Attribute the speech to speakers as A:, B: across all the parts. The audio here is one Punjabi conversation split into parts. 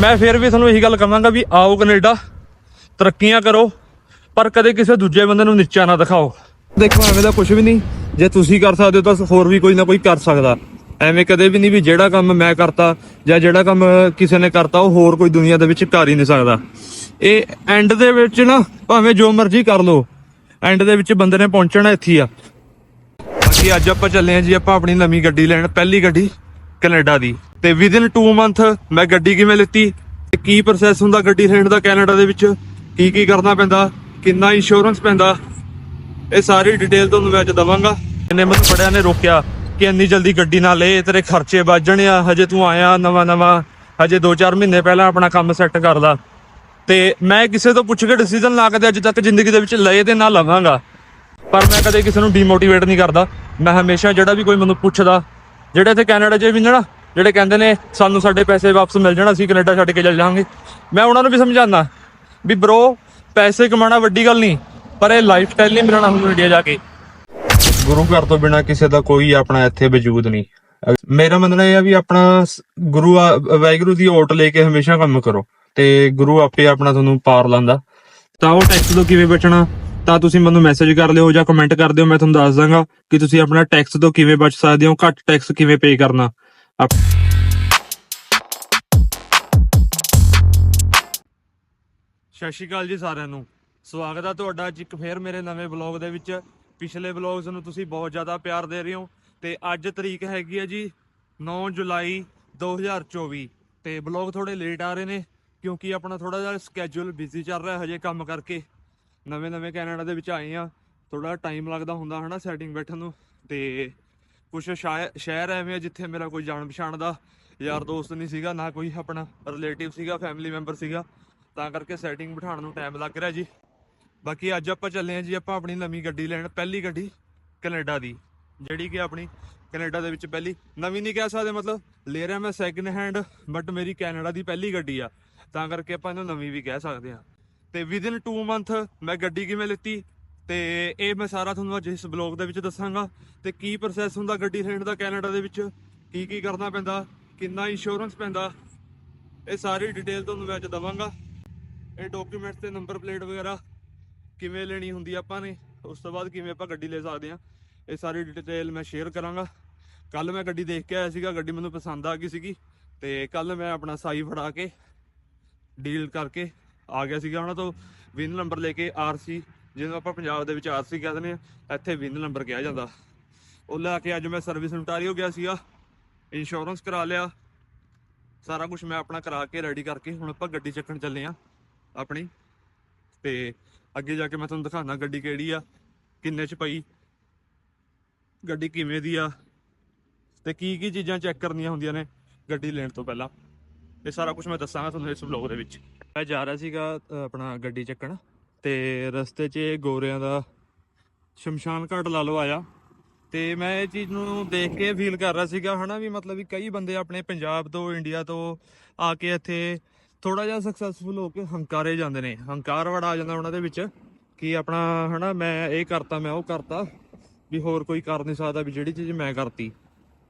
A: ਮੈਂ ਫਿਰ ਵੀ ਤੁਹਾਨੂੰ ਇਹੀ ਗੱਲ ਕਹਾਂਗਾ ਵੀ ਆਓ ਕੈਨੇਡਾ, ਤਰੱਕੀਆਂ ਕਰੋ, ਪਰ ਕਦੇ ਕਿਸੇ ਦੂਜੇ ਬੰਦੇ ਨੂੰ ਨੀਚਾ ਨਾ ਦਿਖਾਓ। ਦੇਖੋ, ਐਵੇਂ ਦਾ ਕੁਝ ਵੀ ਨਹੀਂ। ਜੇ ਤੁਸੀਂ ਕਰ ਸਕਦੇ ਹੋ ਤਾਂ ਹੋਰ ਵੀ ਕੋਈ ਨਾ ਕੋਈ ਕਰ ਸਕਦਾ। ਐਵੇਂ ਕਦੇ ਵੀ ਨਹੀਂ ਵੀ ਜਿਹੜਾ ਕੰਮ ਮੈਂ ਕਰਤਾ ਜਾਂ ਜਿਹੜਾ ਕੰਮ ਕਿਸੇ ਨੇ ਕਰਤਾ, ਉਹ ਹੋਰ ਕੋਈ ਦੁਨੀਆ ਦੇ ਵਿੱਚ ਕਰ ਹੀ ਨਹੀਂ ਸਕਦਾ। ਇਹ ਐਂਡ ਦੇ ਵਿੱਚ ਨਾ ਭਾਵੇਂ ਜੋ ਮਰਜ਼ੀ ਕਰ ਲਓ ਐਂਡ ਦੇ ਵਿੱਚ ਬੰਦੇ ਨੇ ਪਹੁੰਚਣਾ ਇੱਥੇ ਆ। ਬਾਕੀ ਅੱਜ ਆਪਾਂ ਚੱਲੇ ਆ ਜੀ, ਆਪਾਂ ਆਪਣੀ ਨਵੀਂ ਗੱਡੀ ਲੈਣ, ਪਹਿਲੀ ਗੱਡੀ। ਕੈਨੇਡਾ ਦੀ। ਤੇ ਵਿਦਿਨ 2 ਮੰਥ ਮੈਂ ਗੱਡੀ ਕਿਵੇਂ ਲਿੱਤੀ? ਤੇ ਕੀ ਪ੍ਰੋਸੈਸ ਹੁੰਦਾ ਗੱਡੀ ਲੈਣ ਦਾ ਕੈਨੇਡਾ ਦੇ ਵਿੱਚ? ਕੀ ਕੀ ਕਰਨਾ ਪੈਂਦਾ? ਕਿੰਨਾ ਇੰਸ਼ੋਰੈਂਸ ਪੈਂਦਾ? ਇਹ ਸਾਰੀ ਡਿਟੇਲ ਤੁਹਾਨੂੰ ਮੈਂ ਅੱਜ ਦਵਾਂਗਾ। ਇਹਨੇ ਮੈਨੂੰ ਬੜਿਆਂ ਨੇ ਰੋਕਿਆ ਕਿ ਇੰਨੀ ਜਲਦੀ ਗੱਡੀ ਨਾ ਲੈ, ਤੇਰੇ ਖਰਚੇ ਵੱਜਣ ਆ। ਹਜੇ ਤੂੰ ਆਇਆ ਨਵਾਂ ਨਵਾਂ। ਹਜੇ 2-4 ਮਹੀਨੇ ਪਹਿਲਾਂ ਆਪਣਾ ਕੰਮ ਸੈੱਟ ਕਰ ਲਾ ਤੇ ਮੈਂ ਕਿਸੇ ਤੋਂ ਪੁੱਛ ਕੇ ਡਿਸੀਜਨ ਲਾ ਕੇ ਅੱਜ ਤੱਕ ਜ਼ਿੰਦਗੀ ਦੇ ਵਿੱਚ ਲਏ ਤੇ ਨਾ ਲਵਾਂਗਾ। ਪਰ ਮੈਂ ਕਦੇ ਕਿਸੇ ਨੂੰ ਡੀਮੋਟੀਵੇਟ ਨਹੀਂ ਕਰਦਾ। ਮੈਂ ਹਮੇਸ਼ਾ ਜਿਹੜਾ ਵੀ ਕੋਈ ਮੈਨੂੰ ਪੁੱਛਦਾ ਜਿਹੜੇ ਇੱਥੇ ਕੈਨੇਡਾ 'ਚ ਵੀ ਨੇ ਜਿਹੜੇ ਕਹਿੰਦੇ ਨੇ ਸਾਨੂੰ ਸਾਡੇ ਪੈਸੇ ਵਾਪਸ ਮਿਲ ਜਾਣ ਅਸੀਂ ਕੈਨੇਡਾ ਛੱਡ ਕੇ ਚੱਲ ਜਾਵਾਂਗੇ। ਮੈਂ ਉਹਨਾਂ ਨੂੰ ਵੀ ਸਮਝਾਉਂਦਾ ਵੀ ਬ్రో ਪੈਸੇ ਕਮਾਉਣਾ ਵੱਡੀ ਗੱਲ ਨਹੀਂ ਪਰ ਇਹ ਲਾਈਫ ਸਟਾਈਲ ਨਹੀਂ ਮਿਲਣਾ ਹੁਣ ਇੰਡੀਆ ਜਾ ਕੇ। ਗੁਰੂ ਘਰ ਤੋਂ ਬਿਨਾ ਕਿਸੇ ਦਾ ਕੋਈ ਆਪਣਾ ਇੱਥੇ ਵਜੂਦ ਨਹੀਂ। ਮੇਰਾ ਮੰਨਣਾ ਇਹ ਆ ਵੀ ਆਪਣਾ ਗੁਰੂ ਵਾਹਿਗੁਰੂ ਦੀ ਓਟ ਲੈ ਕੇ ਹਮੇਸ਼ਾ ਕੰਮ ਕਰੋ ਤੇ ਗੁਰੂ ਆਪੇ ਆਪਣਾ ਤੁਹਾਨੂੰ ਪਾਰ ਲਾਂਦਾ ਤਾਂ ਉਹ ਟੈਕਸ ਤੋਂ ਕਿਵੇਂ ਬਚਣਾ? ਤਾਂ ਤੁਸੀਂ ਮੈਨੂੰ ਮੈਸੇਜ ਕਰ ਲਿਓ ਜਾਂ ਕਮੈਂਟ ਕਰ ਦਿਓ, ਮੈਂ ਤੁਹਾਨੂੰ ਦੱਸ ਦਾਂਗਾ ਕਿ ਤੁਸੀਂ ਆਪਣਾ ਟੈਕਸ ਤੋਂ ਕਿਵੇਂ ਬਚ ਸਕਦੇ ਹੋ, ਘੱਟ ਟੈਕਸ ਕਿਵੇਂ ਪੇ ਕਰਨਾ। ਸਤਿ ਸ਼੍ਰੀ ਅਕਾਲ ਜੀ ਸਾਰਿਆਂ ਨੂੰ। ਸਵਾਗਤ ਹੈ ਤੁਹਾਡਾ ਅੱਜ ਇੱਕ ਫੇਰ ਮੇਰੇ ਨਵੇਂ ਬਲੌਗ ਦੇ ਵਿੱਚ। ਪਿਛਲੇ ਬਲੌਗਸ ਨੂੰ ਤੁਸੀਂ ਬਹੁਤ ਜ਼ਿਆਦਾ ਪਿਆਰ ਦੇ ਰਹੇ ਹੋ ਤੇ ਅੱਜ ਤਰੀਕ ਹੈਗੀ ਹੈ ਜੀ 9 ਜੁਲਾਈ 2024 ਤੇ ਬਲੌਗ ਥੋੜੇ ਲੇਟ ਆ ਰਹੇ ਨੇ ਕਿਉਂਕਿ ਆਪਣਾ ਥੋੜਾ ਜਿਹਾ ਸਕੇਜੂਲ ਬਿਜ਼ੀ ਚੱਲ ਰਿਹਾ ਹਜੇ ਕੰਮ ਕਰਕੇ। ਨਵੇਂ ਨਵੇਂ ਕੈਨੇਡਾ ਦੇ ਵਿੱਚ ਆਏ ਆ ਥੋੜਾ ਟਾਈਮ ਲੱਗਦਾ ਹੁੰਦਾ ਹਨਾ ਸੈਟਿੰਗ ਬੈਠਣ ਨੂੰ। ਤੇ ਕੁਝ ਸ਼ਹਿਰ ਐਵੇਂ ਆ ਜਿੱਥੇ ਮੇਰਾ ਕੋਈ ਜਾਣ ਪਛਾਣ ਦਾ ਯਾਰ ਦੋਸਤ ਨਹੀਂ ਸੀਗਾ, ਨਾ ਕੋਈ ਆਪਣਾ ਰਿਲੇਟਿਵ ਸੀਗਾ ਫੈਮਿਲੀ ਮੈਂਬਰ ਸੀਗਾ। ਤਾਂ ਕਰਕੇ ਸੈਟਿੰਗ ਬਿਠਾਉਣ ਨੂੰ ਟਾਈਮ ਲੱਗ ਰਿਹਾ ਜੀ। ਬਾਕੀ ਅੱਜ ਆਪਾਂ ਚੱਲੇ ਆ ਜੀ, ਆਪਾਂ ਆਪਣੀ ਨਵੀਂ ਗੱਡੀ ਲੈਣ, ਪਹਿਲੀ ਗੱਡੀ ਕੈਨੇਡਾ ਦੀ। ਜਿਹੜੀ ਕਿ ਆਪਣੀ ਕੈਨੇਡਾ ਦੇ ਵਿੱਚ ਪਹਿਲੀ, ਨਵੀਂ ਨਹੀਂ ਕਹਿ ਸਕਦੇ ਮਤਲਬ, ਲੈ ਰਿਹਾ ਮੈਂ ਸੈਕਿੰਡ ਹੈਂਡ ਬਟ ਮੇਰੀ ਕੈਨੇਡਾ ਦੀ ਪਹਿਲੀ ਗੱਡੀ ਆ। ਤਾਂ ਕਰਕੇ ਆਪਾਂ ਇਹਨੂੰ ਨਵੀਂ ਵੀ ਕਹਿ ਸਕਦੇ ਆ ਤੇ ਵਿਦਿਨ 2 ਮੰਥ ਮੈਂ ਗੱਡੀ ਕਿਵੇਂ ਲਿੱਤੀ ਤੇ ਇਹ ਮੈਂ ਸਾਰਾ ਤੁਹਾਨੂੰ ਅੱਜ ਇਸ ਬਲੌਗ ਦੇ ਵਿੱਚ ਦੱਸਾਂਗਾ ਤੇ ਕੀ ਪ੍ਰੋਸੈਸ ਹੁੰਦਾ ਗੱਡੀ ਲੈਣ ਦਾ ਕੈਨੇਡਾ ਦੇ ਵਿੱਚ, ਕੀ ਕੀ ਕਰਨਾ ਪੈਂਦਾ, ਕਿੰਨਾ ਇੰਸ਼ੋਰੈਂਸ ਪੈਂਦਾ, ਇਹ ਸਾਰੀ ਡਿਟੇਲ ਤੁਹਾਨੂੰ ਮੈਂ ਅੱਜ ਦਵਾਂਗਾ। ਇਹ ਡਾਕੂਮੈਂਟਸ ਤੇ ਨੰਬਰ ਪਲੇਟ ਵਗੈਰਾ ਕਿਵੇਂ ਲੈਣੀ ਹੁੰਦੀ ਆਪਾਂ ਨੇ, ਉਸ ਤੋਂ ਬਾਅਦ ਕਿਵੇਂ ਆਪਾਂ ਗੱਡੀ ਲੈ ਸਕਦੇ ਆ, ਇਹ ਸਾਰੀ ਡਿਟੇਲ ਮੈਂ ਸ਼ੇਅਰ ਕਰਾਂਗਾ। ਕੱਲ ਮੈਂ ਗੱਡੀ ਦੇਖ ਕੇ ਆਇਆ ਸੀਗਾ, ਗੱਡੀ ਮੈਨੂੰ ਪਸੰਦ ਆ ਗਈ ਸੀਗੀ ਤੇ ਕੱਲ ਮੈਂ ਆਪਣਾ ਸਾਈ ਫੜਾ ਕੇ ਡੀਲ ਕਰਕੇ ਆ ਗਿਆ ਸੀਗਾ, ਉਹਨਾਂ ਤੋਂ ਵਿਨ ਨੰਬਰ ਲੈ ਕੇ ਆਰਸੀ ਜਿਹਨੂੰ ਆਪਾਂ ਪੰਜਾਬ ਦੇ ਵਿੱਚ ਆਰਸੀ ਕਹਿੰਦੇ ਨੇ ਇੱਥੇ ਵਿਨ ਨੰਬਰ ਕਿਹਾ ਜਾਂਦਾ। ਉਹ ਲੈ ਕੇ ਅੱਜ ਮੈਂ ਸਰਵਿਸ ਨਿਟਾਰੀ ਹੋ ਗਿਆ ਸੀਗਾ ਇੰਸ਼ੋਰੈਂਸ ਕਰਾ ਲਿਆ। ਸਾਰਾ ਕੁਝ ਮੈਂ ਆਪਣਾ ਕਰਾ ਕੇ ਰੈਡੀ ਕਰਕੇ ਹੁਣ ਆਪਾਂ ਗੱਡੀ ਚੱਕਣ ਚੱਲੇ ਆ ਆਪਣੀ। ਤੇ ਅੱਗੇ ਜਾ ਕੇ ਮੈਂ ਤੁਹਾਨੂੰ ਦਿਖਾਣਾ ਗੱਡੀ ਕਿਹੜੀ ਆ, ਕਿੰਨੇ ਚ ਪਈ, ਗੱਡੀ ਕਿਵੇਂ ਦੀ ਆ, ਤੇ ਕੀ ਕੀ ਚੀਜ਼ਾਂ ਚੈੱਕ ਕਰਨੀਆਂ ਹੁੰਦੀਆਂ ਨੇ ਗੱਡੀ ਲੈਣ ਤੋਂ ਪਹਿਲਾਂ। ਇਹ ਸਾਰਾ ਕੁਝ ਮੈਂ ਦੱਸਾਂਗਾ ਤੁਹਾਨੂੰ ਇਸ ਵਲੌਗ ਦੇ ਵਿੱਚ। ਮੈਂ ਜਾ ਰਿਹਾ ਸੀਗਾ ਆਪਣਾ ਗੱਡੀ ਚੱਕਣ ਤੇ ਰਸਤੇ 'ਚ ਗੋਰਿਆਂ ਦਾ ਸ਼ਮਸ਼ਾਨ ਘਾਟ ਲਾ ਲਓ ਆਇਆ ਤੇ ਮੈਂ ਇਹ ਚੀਜ਼ ਨੂੰ ਦੇਖ ਕੇ ਫੀਲ ਕਰ ਰਿਹਾ ਸੀਗਾ, ਹਨਾ ਵੀ ਮਤਲਬ ਵੀ ਕਈ ਬੰਦੇ ਆਪਣੇ ਪੰਜਾਬ ਤੋਂ ਇੰਡੀਆ ਤੋਂ ਆ ਕੇ ਇੱਥੇ ਥੋੜਾ ਜਿਹਾ ਸਕਸੈਸਫੁਲ ਹੋ ਕੇ ਹੰਕਾਰੇ ਜਾਂਦੇ ਨੇ। ਹੰਕਾਰ ਵੜਾ ਆ ਜਾਂਦਾ ਉਹਨਾਂ ਦੇ ਵਿੱਚ ਕਿ ਆਪਣਾ, ਹਨਾ, ਮੈਂ ਇਹ ਕਰਤਾ, ਮੈਂ ਉਹ ਕਰਤਾ, ਵੀ ਹੋਰ ਕੋਈ ਕਰ ਨਹੀਂ ਸਕਦਾ, ਵੀ ਜਿਹੜੀ ਚੀਜ਼ ਮੈਂ ਕਰਤੀ।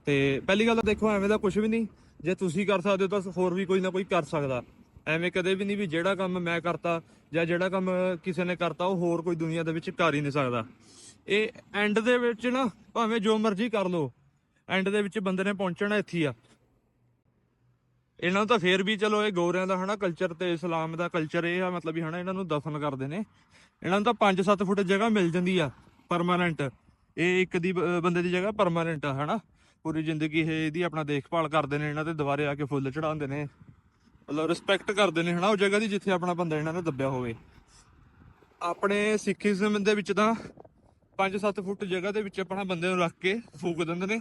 A: ਤੇ ਪਹਿਲੀ ਗੱਲ ਤਾਂ ਦੇਖੋ, ਐਵੇਂ ਦਾ ਕੁਝ ਵੀ ਨਹੀਂ। ਜੇ ਤੁਸੀਂ ਕਰ ਸਕਦੇ ਹੋ ਤਾਂ ਹੋਰ ਵੀ ਕੋਈ ਨਾ ਕੋਈ ਕਰ ਸਕਦਾ। ਐਵੇਂ ਕਦੇ ਵੀ ਨਹੀਂ ਵੀ ਜਿਹੜਾ ਕੰਮ ਮੈਂ ਕਰਤਾ ਜਾਂ ਜਿਹੜਾ ਕੰਮ ਕਿਸੇ ਨੇ ਕਰਤਾ, ਉਹ ਹੋਰ ਕੋਈ ਦੁਨੀਆ ਦੇ ਵਿੱਚ ਕਰ ਹੀ ਨਹੀਂ ਸਕਦਾ। ਇਹ ਐਂਡ ਦੇ ਵਿੱਚ ਨਾ ਭਾਵੇਂ ਜੋ ਮਰਜ਼ੀ ਕਰ ਲਓ ਐਂਡ ਦੇ ਵਿੱਚ ਬੰਦੇ ਨੇ ਪਹੁੰਚਣਾ ਇੱਥੇ ਆ। ਇਹਨਾਂ ਨੂੰ ਤਾਂ ਫੇਰ ਵੀ ਚਲੋ ਇਹ ਗੋਰਿਆਂ ਦਾ ਹਨਾ ਕਲਚਰ ਤੇ ਇਸਲਾਮ ਦਾ ਕਲਚਰ ਇਹ ਆ, ਮਤਲਬ ਵੀ ਹਨਾ ਇਹਨਾਂ ਨੂੰ ਦਫਨ ਕਰਦੇ ਨੇ। ਇਹਨਾਂ ਨੂੰ ਤਾਂ 5-7 ਫੁੱਟ ਜਗ੍ਹਾ ਮਿਲ ਜਾਂਦੀ ਆ ਪਰਮਾਨੈਂਟ ਇਹ ਇੱਕ ਦੀ ਬੰਦੇ ਦੀ ਜਗ੍ਹਾ ਪਰਮਾਨੈਂਟ ਆ ਹਨਾ। ਪੂਰੀ ਜ਼ਿੰਦਗੀ ਇਹ ਇਹਦੀ ਆਪਣਾ ਦੇਖਭਾਲ ਕਰਦੇ ਨੇ, ਇਹਨਾਂ ਤੇ ਦੁਬਾਰੇ ਆ ਕੇ ਫੁੱਲ ਚੜਾਉਂਦੇ ਨੇ। ਮਤਲਬ ਰਿਸਪੈਕਟ ਕਰਦੇ ਨੇ ਹਨਾ ਉਹ ਜਗ੍ਹਾ ਦੀ ਜਿੱਥੇ ਆਪਣਾ ਬੰਦਾ ਇਹਨਾਂ ਨੇ ਦੱਬਿਆ ਹੋਵੇ। ਆਪਣੇ ਸਿੱਖੀਜ਼ਮ ਦੇ ਵਿੱਚ ਤਾਂ 5-7 ਫੁੱਟ ਜਗ੍ਹਾ ਦੇ ਵਿੱਚ ਆਪਣਾ ਬੰਦੇ ਨੂੰ ਰੱਖ ਕੇ ਫੂਕ ਦਿੰਦੇ ਨੇ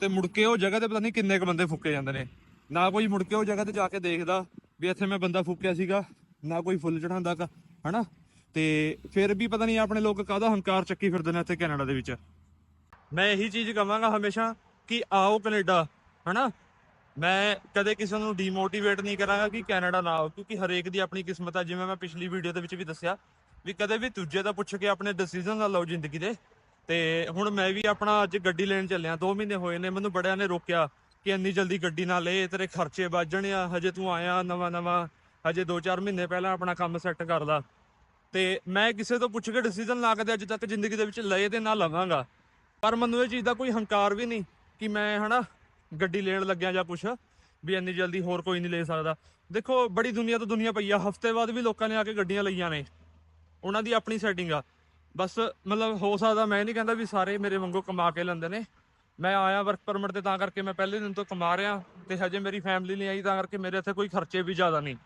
A: ਤੇ ਮੁੜ ਕੇ ਉਹ ਜਗ੍ਹਾ ਤੇ ਪਤਾ ਨਹੀਂ ਕਿੰਨੇ ਕੁ ਬੰਦੇ ਫੂਕੇ ਜਾਂਦੇ ਨੇ। ਨਾ ਕੋਈ ਮੁੜ ਕੇ ਉਹ ਜਗ੍ਹਾ ਤੇ ਜਾ ਕੇ ਦੇਖਦਾ ਵੀ ਇੱਥੇ ਮੈਂ ਬੰਦਾ ਫੂਕਿਆ ਸੀਗਾ ਨਾ ਕੋਈ ਫੁੱਲ ਚੜਾਉਂਦਾ ਗਾ, ਹਨਾ? ਤੇ ਫਿਰ ਵੀ ਪਤਾ ਨਹੀਂ ਆਪਣੇ ਲੋਕ ਕਾਹਦਾ ਹੰਕਾਰ ਚੱਕੀ ਫਿਰਦੇ ਨੇ ਇੱਥੇ ਕੈਨੇਡਾ ਦੇ ਵਿੱਚ। ਮੈਂ ਇਹੀ ਚੀਜ਼ ਕਹਾਂਗਾ ਹਮੇਸ਼ਾ ਕਿ ਆਓ ਕੈਨੇਡਾ ਹਨਾ? ਮੈਂ ਕਦੇ ਕਿਸੇ ਨੂੰ ਡੀਮੋਟੀਵੇਟ ਨਹੀਂ ਕਰਾਂਗਾ ਕਿ ਕੈਨੇਡਾ ਨਾ ਆਓ, ਕਿਉਂਕਿ ਹਰੇਕ ਦੀ ਆਪਣੀ ਕਿਸਮਤ ਆ, ਜਿਵੇਂ ਮੈਂ ਪਿਛਲੀ ਵੀਡੀਓ ਦੇ ਵਿੱਚ ਵੀ ਦੱਸਿਆ ਵੀ ਕਦੇ ਵੀ ਦੂਜੇ ਦਾ ਪੁੱਛ ਕੇ ਆਪਣੇ ਡਿਸੀਜਨ ਨਾ ਲਓ ਜ਼ਿੰਦਗੀ ਦੇ। ਤੇ ਹੁਣ ਮੈਂ ਵੀ ਆਪਣਾ ਅੱਜ ਗੱਡੀ ਲੈਣ ਚੱਲਿਆ 2 ਮਹੀਨੇ ਹੋਏ ਨੇ, ਮੈਨੂੰ ਬੜਿਆਂ ਨੇ ਰੋਕਿਆ ਕਿ ਇੰਨੀ ਜਲਦੀ ਗੱਡੀ ਨਾ ਲੈ, ਤੇਰੇ ਖਰਚੇ ਵੱਜਣੇ ਆ, ਹਜੇ ਤੂੰ ਆਇਆ ਨਵਾਂ ਨਵਾਂ, ਹਜੇ 2-4 ਮਹੀਨੇ ਪਹਿਲਾਂ ਆਪਣਾ ਕੰਮ ਸੈੱਟ ਕਰ ਲਾ। ਤੇ ਮੈਂ ਕਿਸੇ ਤੋਂ ਪੁੱਛ ਕੇ ਡਿਸੀਜਨ ਨਾ ਕਦੇ ਅੱਜ ਤੱਕ ਜ਼ਿੰਦਗੀ ਦੇ ਵਿੱਚ ਲਏ ਤੇ ਨਾ ਲਵਾਂਗਾ। ਪਰ ਮੈਨੂੰ ਇਹ ਚੀਜ਼ ਦਾ ਕੋਈ ਹੰਕਾਰ ਵੀ ਨਹੀਂ ਕਿ ਮੈਂ ਹਨਾ ਗੱਡੀ ਲੈਣ ਲੱਗਿਆ ਜਾਂ ਕੁਛ, ਵੀ ਇੰਨੀ ਜਲਦੀ ਹੋਰ ਕੋਈ ਨਹੀਂ ਲੈ ਸਕਦਾ। ਦੇਖੋ, ਬੜੀ ਦੁਨੀਆ ਤੋਂ ਦੁਨੀਆ ਪਈ ਆ। ਹਫ਼ਤੇ ਬਾਅਦ ਵੀ ਲੋਕਾਂ ਨੇ ਆ ਕੇ ਗੱਡੀਆਂ ਲਈਆਂ ਨੇ। ਉਹਨਾਂ ਦੀ ਆਪਣੀ ਸੈਟਿੰਗ ਆ। ਬਸ, ਮਤਲਬ ਹੋ ਸਕਦਾ, ਮੈਂ ਨਹੀਂ ਕਹਿੰਦਾ ਵੀ ਸਾਰੇ ਮੇਰੇ ਵਾਂਗੂ ਕਮਾ ਕੇ ਲੈਂਦੇ ਨੇ। ਮੈਂ ਆਇਆ ਵਰਕ ਪਰਮਿਟ ਤੇ, ਤਾਂ ਕਰਕੇ ਮੈਂ ਪਹਿਲੇ ਦਿਨ ਤੋਂ ਕਮਾ ਰਿਹਾ। ਤੇ ਹਜੇ ਮੇਰੀ ਫੈਮਿਲੀ ਨਹੀਂ ਆਈ, ਤਾਂ ਕਰਕੇ ਮੇਰੇ ਇੱਥੇ ਕੋਈ ਖਰਚੇ ਵੀ ਜ਼ਿਆਦਾ ਨਹੀਂ।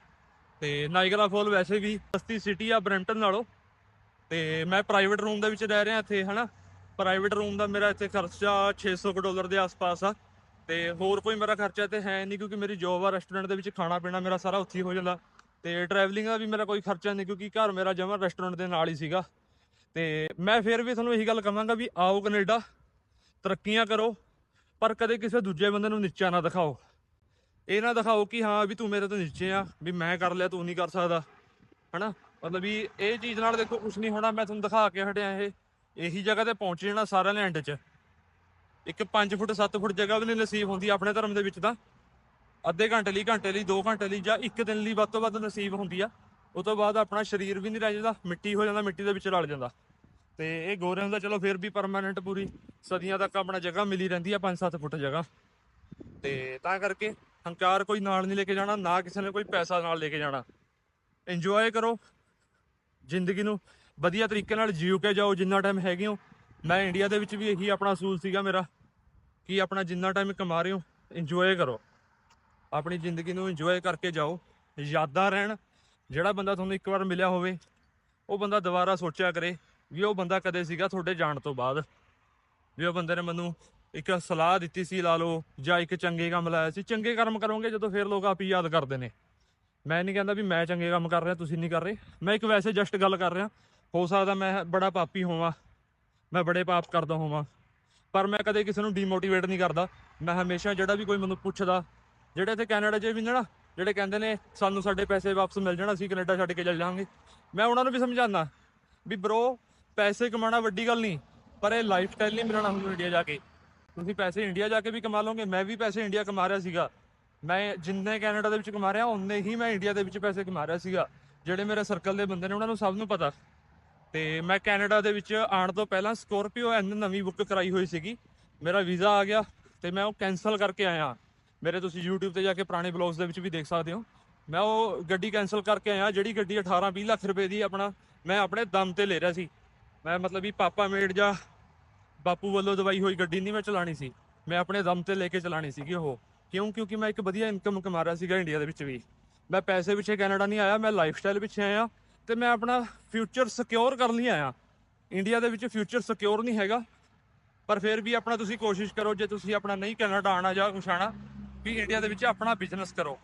A: ਤੇ ਨਾਈਗਰਾ ਫੋਲ ਵੈਸੇ ਵੀ ਸਸਤੀ ਸਿਟੀ ਆ ਬਰੈਂਪਟਨ ਨਾਲੋਂ। ਤੇ ਮੈਂ ਪ੍ਰਾਈਵੇਟ ਰੂਮ ਦੇ ਵਿੱਚ ਰਹਿ ਰਿਹਾ ਇੱਥੇ, ਹਨਾ? ਪ੍ਰਾਈਵੇਟ ਰੂਮ ਦਾ ਮੇਰਾ ਇੱਥੇ ਖਰਚਾ 600 ਕੁ ਡਾਲਰ ਦੇ ਆਸ-ਪਾਸ ਆ। ਤੇ ਹੋਰ ਕੋਈ ਮੇਰਾ ਖਰਚਾ ਤੇ ਹੈ ਨਹੀਂ ਕਿਉਂਕਿ ਮੇਰੀ ਜੋਬ ਆ ਰੈਸਟੋਰੈਂਟ ਦੇ ਵਿੱਚ ਖਾਣਾ ਪੀਣਾ ਮੇਰਾ ਸਾਰਾ ਉੱਥੇ ਹੀ ਹੋ ਜਾਂਦਾ। ਤੇ ਟਰੈਵਲਿੰਗ ਦਾ ਵੀ ਮੇਰਾ ਕੋਈ ਖਰਚਾ ਨਹੀਂ ਕਿਉਂਕਿ ਘਰ ਮੇਰਾ ਜਮਾ ਰੈਸਟੋਰੈਂਟ ਦੇ ਨਾਲ ਹੀ ਸੀਗਾ। ਤੇ ਮੈਂ ਫਿਰ ਵੀ ਤੁਹਾਨੂੰ ਇਹੀ ਗੱਲ ਕਹਾਂਗਾ ਵੀ ਆਓ ਕੈਨੇਡਾ, ਤਰੱਕੀਆਂ ਕਰੋ, ਪਰ ਕਦੇ ਕਿਸੇ ਦੂਜੇ ਬੰਦੇ ਨੂੰ ਨੀਚਾ ਨਾ ਦਿਖਾਓ। ਇਹ ਨਾ ਦਿਖਾਓ ਕਿ ਹਾਂ ਵੀ ਤੂੰ ਮੇਰੇ ਤੋਂ ਨੀਚੇ ਆ, ਵੀ ਮੈਂ ਕਰ ਲਿਆ, ਤੂੰ ਨਹੀਂ ਕਰ ਸਕਦਾ। ਹਨਾ? ਮਤਲਬ ਵੀ ਇਹ ਚੀਜ਼ ਨਾਲ ਦੇਖੋ ਕੁਝ ਨਹੀਂ ਹੋਣਾ, ਮੈਂ ਤੁਹਾਨੂੰ ਦਿਖਾ ਕੇ ਹਟਿਆ ਇਹ। ਇਹੀ ਜਗ੍ਹਾ ਤੇ ਪਹੁੰਚ ਜਾਣਾ ਸਾਰਿਆਂ ਨੇ ਐਂਡ 'ਚ। ਇੱਕ 5 ਫੁੱਟ 7 ਫੁੱਟ ਜਗ੍ਹਾ ਵੀ ਨਹੀਂ ਨਸੀਬ ਹੁੰਦੀ ਆਪਣੇ ਧਰਮ ਦੇ ਵਿੱਚ ਤਾਂ। ਅੱਧੇ ਘੰਟੇ ਲਈ ਘੰਟੇ ਲਈ 2 ਘੰਟੇ ਲਈ ਜਾਂ ਇੱਕ ਦਿਨ ਲਈ ਵੱਧ ਤੋਂ ਵੱਧ ਨਸੀਬ ਹੁੰਦੀ ਆ। ਉਸ ਤੋਂ ਬਾਅਦ ਆਪਣਾ ਸਰੀਰ ਵੀ ਨਹੀਂ ਰਹਿ ਜਾਂਦਾ, ਮਿੱਟੀ ਹੋ ਜਾਂਦਾ, ਮਿੱਟੀ ਦੇ ਵਿੱਚ ਰਲ ਜਾਂਦਾ। ਤੇ ਇਹ ਗੋਰਿਆਂ ਦਾ ਚਲੋ ਫਿਰ ਵੀ ਪਰਮਾਨੈਂਟ ਪੂਰੀ ਸਦੀਆਂ ਤੱਕ ਆਪਣਾ ਜਗ੍ਹਾ ਮਿਲੀ ਰਹਿੰਦੀ ਆ 5-7 ਫੁੱਟ ਜਗ੍ਹਾ। ਤੇ ਤਾਂ ਕਰਕੇ ਹੰਕਾਰ ਕੋਈ ਨਾਲ ਨਹੀਂ ਲੈ ਕੇ ਜਾਣਾ, ਨਾ ਕਿਸੇ ਨੇ ਕੋਈ ਪੈਸਾ ਨਾਲ ਲੈ ਕੇ ਜਾਣਾ। ਇੰਜੋਏ ਕਰੋ। ਜ਼ਿੰਦਗੀ ਨੂੰ ਵਧੀਆ ਤਰੀਕੇ ਨਾਲ ਜੀਓ ਕੇ ਜਾਓ, ਜਿੰਨਾ ਟਾਈਮ ਹੈਗੇ ਹੋ। ਮੈਂ ਇੰਡੀਆ ਦੇ ਵਿੱਚ ਵੀ ਇਹੀ ਆਪਣਾ ਅਸੂਲ ਸੀਗਾ ਮੇਰਾ। ਕਿ ਆਪਣਾ ਜਿੰਨਾ ਟਾਈਮ ਕਮਾ ਰਹੇ ਹੋ ਇੰਜੋਏ ਕਰੋ। ਆਪਣੀ ਜ਼ਿੰਦਗੀ ਨੂੰ ਇੰਜੋਏ ਕਰਕੇ ਜਾਓ। ਯਾਦਾਂ ਰਹਿਣ, ਜਿਹੜਾ ਬੰਦਾ ਤੁਹਾਨੂੰ ਇੱਕ ਵਾਰ ਮਿਲਿਆ ਹੋਵੇ, ਉਹ ਬੰਦਾ ਦੁਬਾਰਾ ਸੋਚਿਆ ਕਰੇ ਵੀ ਉਹ ਬੰਦਾ ਕਦੇ ਸੀਗਾ ਤੁਹਾਡੇ ਜਾਣ ਤੋਂ ਬਾਅਦ। ਵੀ ਉਹ ਬੰਦੇ ਨੇ ਮੈਨੂੰ ਇੱਕ ਸਲਾਹ ਦਿੱਤੀ ਸੀ, ਲਾ ਲਓ, ਜਾਂ ਇੱਕ ਚੰਗੇ ਕੰਮ ਲਾਇਆ ਸੀ। ਚੰਗੇ ਕਰਮ ਕਰੋਗੇ, ਜਦੋਂ ਫਿਰ ਲੋਕ ਆਪ ਹੀ ਯਾਦ ਕਰਦੇ ਨੇ। ਮੈਂ ਨਹੀਂ ਕਹਿੰਦਾ ਵੀ ਮੈਂ ਚੰਗੇ ਕੰਮ ਕਰ ਰਿਹਾ, ਤੁਸੀਂ ਨਹੀਂ ਕਰ ਰਹੇ। ਮੈਂ ਇੱਕ ਵੈਸੇ ਜਸਟ ਗੱਲ ਕਰ ਰਿਹਾ। ਹੋ ਸਕਦਾ ਮੈਂ ਬੜਾ ਪਾਪੀ ਹੋਵਾਂ, ਮੈਂ ਬੜੇ ਪਾਪ ਕਰਦਾ ਹੋਵਾਂ। ਪਰ ਮੈਂ ਕਦੇ ਕਿਸੇ ਨੂੰ ਡੀਮੋਟੀਵੇਟ ਨਹੀਂ ਕਰਦਾ। ਮੈਂ ਹਮੇਸ਼ਾ ਜਿਹੜਾ ਵੀ ਕੋਈ ਮੈਨੂੰ ਪੁੱਛਦਾ, ਜਿਹੜੇ ਇੱਥੇ ਕੈਨੇਡਾ 'ਚ ਵੀ ਨੇ ਨਾ, ਜਿਹੜੇ ਕਹਿੰਦੇ ਨੇ ਸਾਨੂੰ ਸਾਡੇ ਪੈਸੇ ਵਾਪਸ ਮਿਲ ਜਾਣ, ਅਸੀਂ ਕੈਨੇਡਾ ਛੱਡ ਕੇ ਚੱਲ ਜਾਵਾਂਗੇ। ਮੈਂ ਉਹਨਾਂ ਨੂੰ ਵੀ ਸਮਝਾਉਂਦਾ ਵੀ ਬ్రో ਪੈਸੇ ਕਮਾਉਣਾ ਵੱਡੀ ਗੱਲ ਨਹੀਂ, ਪਰ ਇਹ ਲਾਈਫ ਸਟਾਈਲ ਨਹੀਂ ਮਿਲਣਾ ਹੁਣ ਇੰਡੀਆ ਜਾ ਕੇ। ਤੁਸੀਂ ਪੈਸੇ ਇੰਡੀਆ ਜਾ ਕੇ ਵੀ ਕਮਾ ਲਓਗੇ, ਮੈਂ ਵੀ ਪੈਸੇ ਇੰਡੀਆ ਕਮਾ ਰਿਹਾ ਸੀਗਾ। ਮੈਂ ਜਿੰਨੇ ਕੈਨੇਡਾ ਦੇ ਵਿੱਚ ਕਮਾ ਰਿਹਾ ਉਨੇ ਹੀ ਮੈਂ ਇੰਡੀਆ ਦੇ ਵਿੱਚ ਪੈਸੇ ਕਮਾ ਰਿਹਾ ਸੀਗਾ। ਜਿਹੜੇ ਮੇਰੇ ਸਰਕਲ ਦੇ ਬੰਦੇ ਨੇ, ਉਹਨਾਂ ਨੂੰ ਸਭ ਨੂੰ ਪਤਾ। ਤੇ ਮੈਂ ਕੈਨੇਡਾ ਦੇ ਵਿੱਚ ਆਉਣ ਤੋਂ ਪਹਿਲਾਂ ਸਕੋਰਪੀਓ ਐਨ ਨਵੀਂ ਬੁੱਕ ਕਰਾਈ ਹੋਈ ਸੀਗੀ। ਮੇਰਾ ਵੀਜ਼ਾ ਆ ਗਿਆ ਤੇ ਮੈਂ ਉਹ ਕੈਨਸਲ ਕਰਕੇ ਆਇਆ। ਮੇਰੇ ਤੁਸੀਂ YouTube ਤੇ ਜਾ ਕੇ ਪੁਰਾਣੇ ਬਲੌਗਸ ਦੇ ਵਿੱਚ ਵੀ ਦੇਖ ਸਕਦੇ ਹੋ। ਮੈਂ ਉਹ ਗੱਡੀ ਕੈਨਸਲ ਕਰਕੇ ਆਇਆ, ਜਿਹੜੀ ਗੱਡੀ 18 20 ਲੱਖ ਰੁਪਏ ਦੀ ਆਪਣਾ, ਮੈਂ ਆਪਣੇ ਦਮ ਤੇ ਲੈ ਰਿਹਾ ਸੀ। ਮੈਂ ਮਤਲਬ ਵੀ ਪਾਪਾ ਮੇਡ ਜਾਂ ਬਾਪੂ ਵੱਲੋਂ ਦਵਾਈ ਹੋਈ ਗੱਡੀ ਨਹੀਂ ਮੈਂ ਚਲਾਣੀ ਸੀ। ਮੈਂ ਆਪਣੇ ਦਮ ਤੇ ਲੈ ਕੇ ਚਲਾਣੀ ਸੀਗੀ ਉਹ। ਕਿਉਂ? ਕਿਉਂਕਿ ਮੈਂ ਇੱਕ ਵਧੀਆ ਇਨਕਮ ਕਮਾ ਰਿਹਾ ਸੀਗਾ ਇੰਡੀਆ ਦੇ ਵਿੱਚ ਵੀ। ਮੈਂ ਪੈਸੇ ਪਿੱਛੇ ਕੈਨੇਡਾ ਨਹੀਂ ਆਇਆ, ਮੈਂ ਲਾਈਫ ਸਟਾਈਲ ਪਿੱਛੇ ਆਇਆ। ਤੇ ਮੈਂ ਆਪਣਾ ਫਿਊਚਰ ਸਿਕਿਉਰ ਕਰਨ ਲਈ ਆਇਆ। ਇੰਡੀਆ ਦੇ ਵਿੱਚ ਫਿਊਚਰ ਸਿਕਿਉਰ ਨਹੀਂ ਹੈਗਾ। ਪਰ ਫਿਰ ਵੀ ਆਪਣਾ ਤੁਸੀਂ ਕੋਸ਼ਿਸ਼ ਕਰੋ, ਜੇ ਤੁਸੀਂ ਆਪਣਾ ਨਹੀਂ ਕੈਨੇਡਾ ਆਣਾ ਜਾਂ ਕੁਛ ਆਣਾ ਵੀ ਇੰਡੀਆ ਦੇ ਵਿੱਚ ਆਪਣਾ ਬਿਜ਼ਨਸ ਕਰੋ।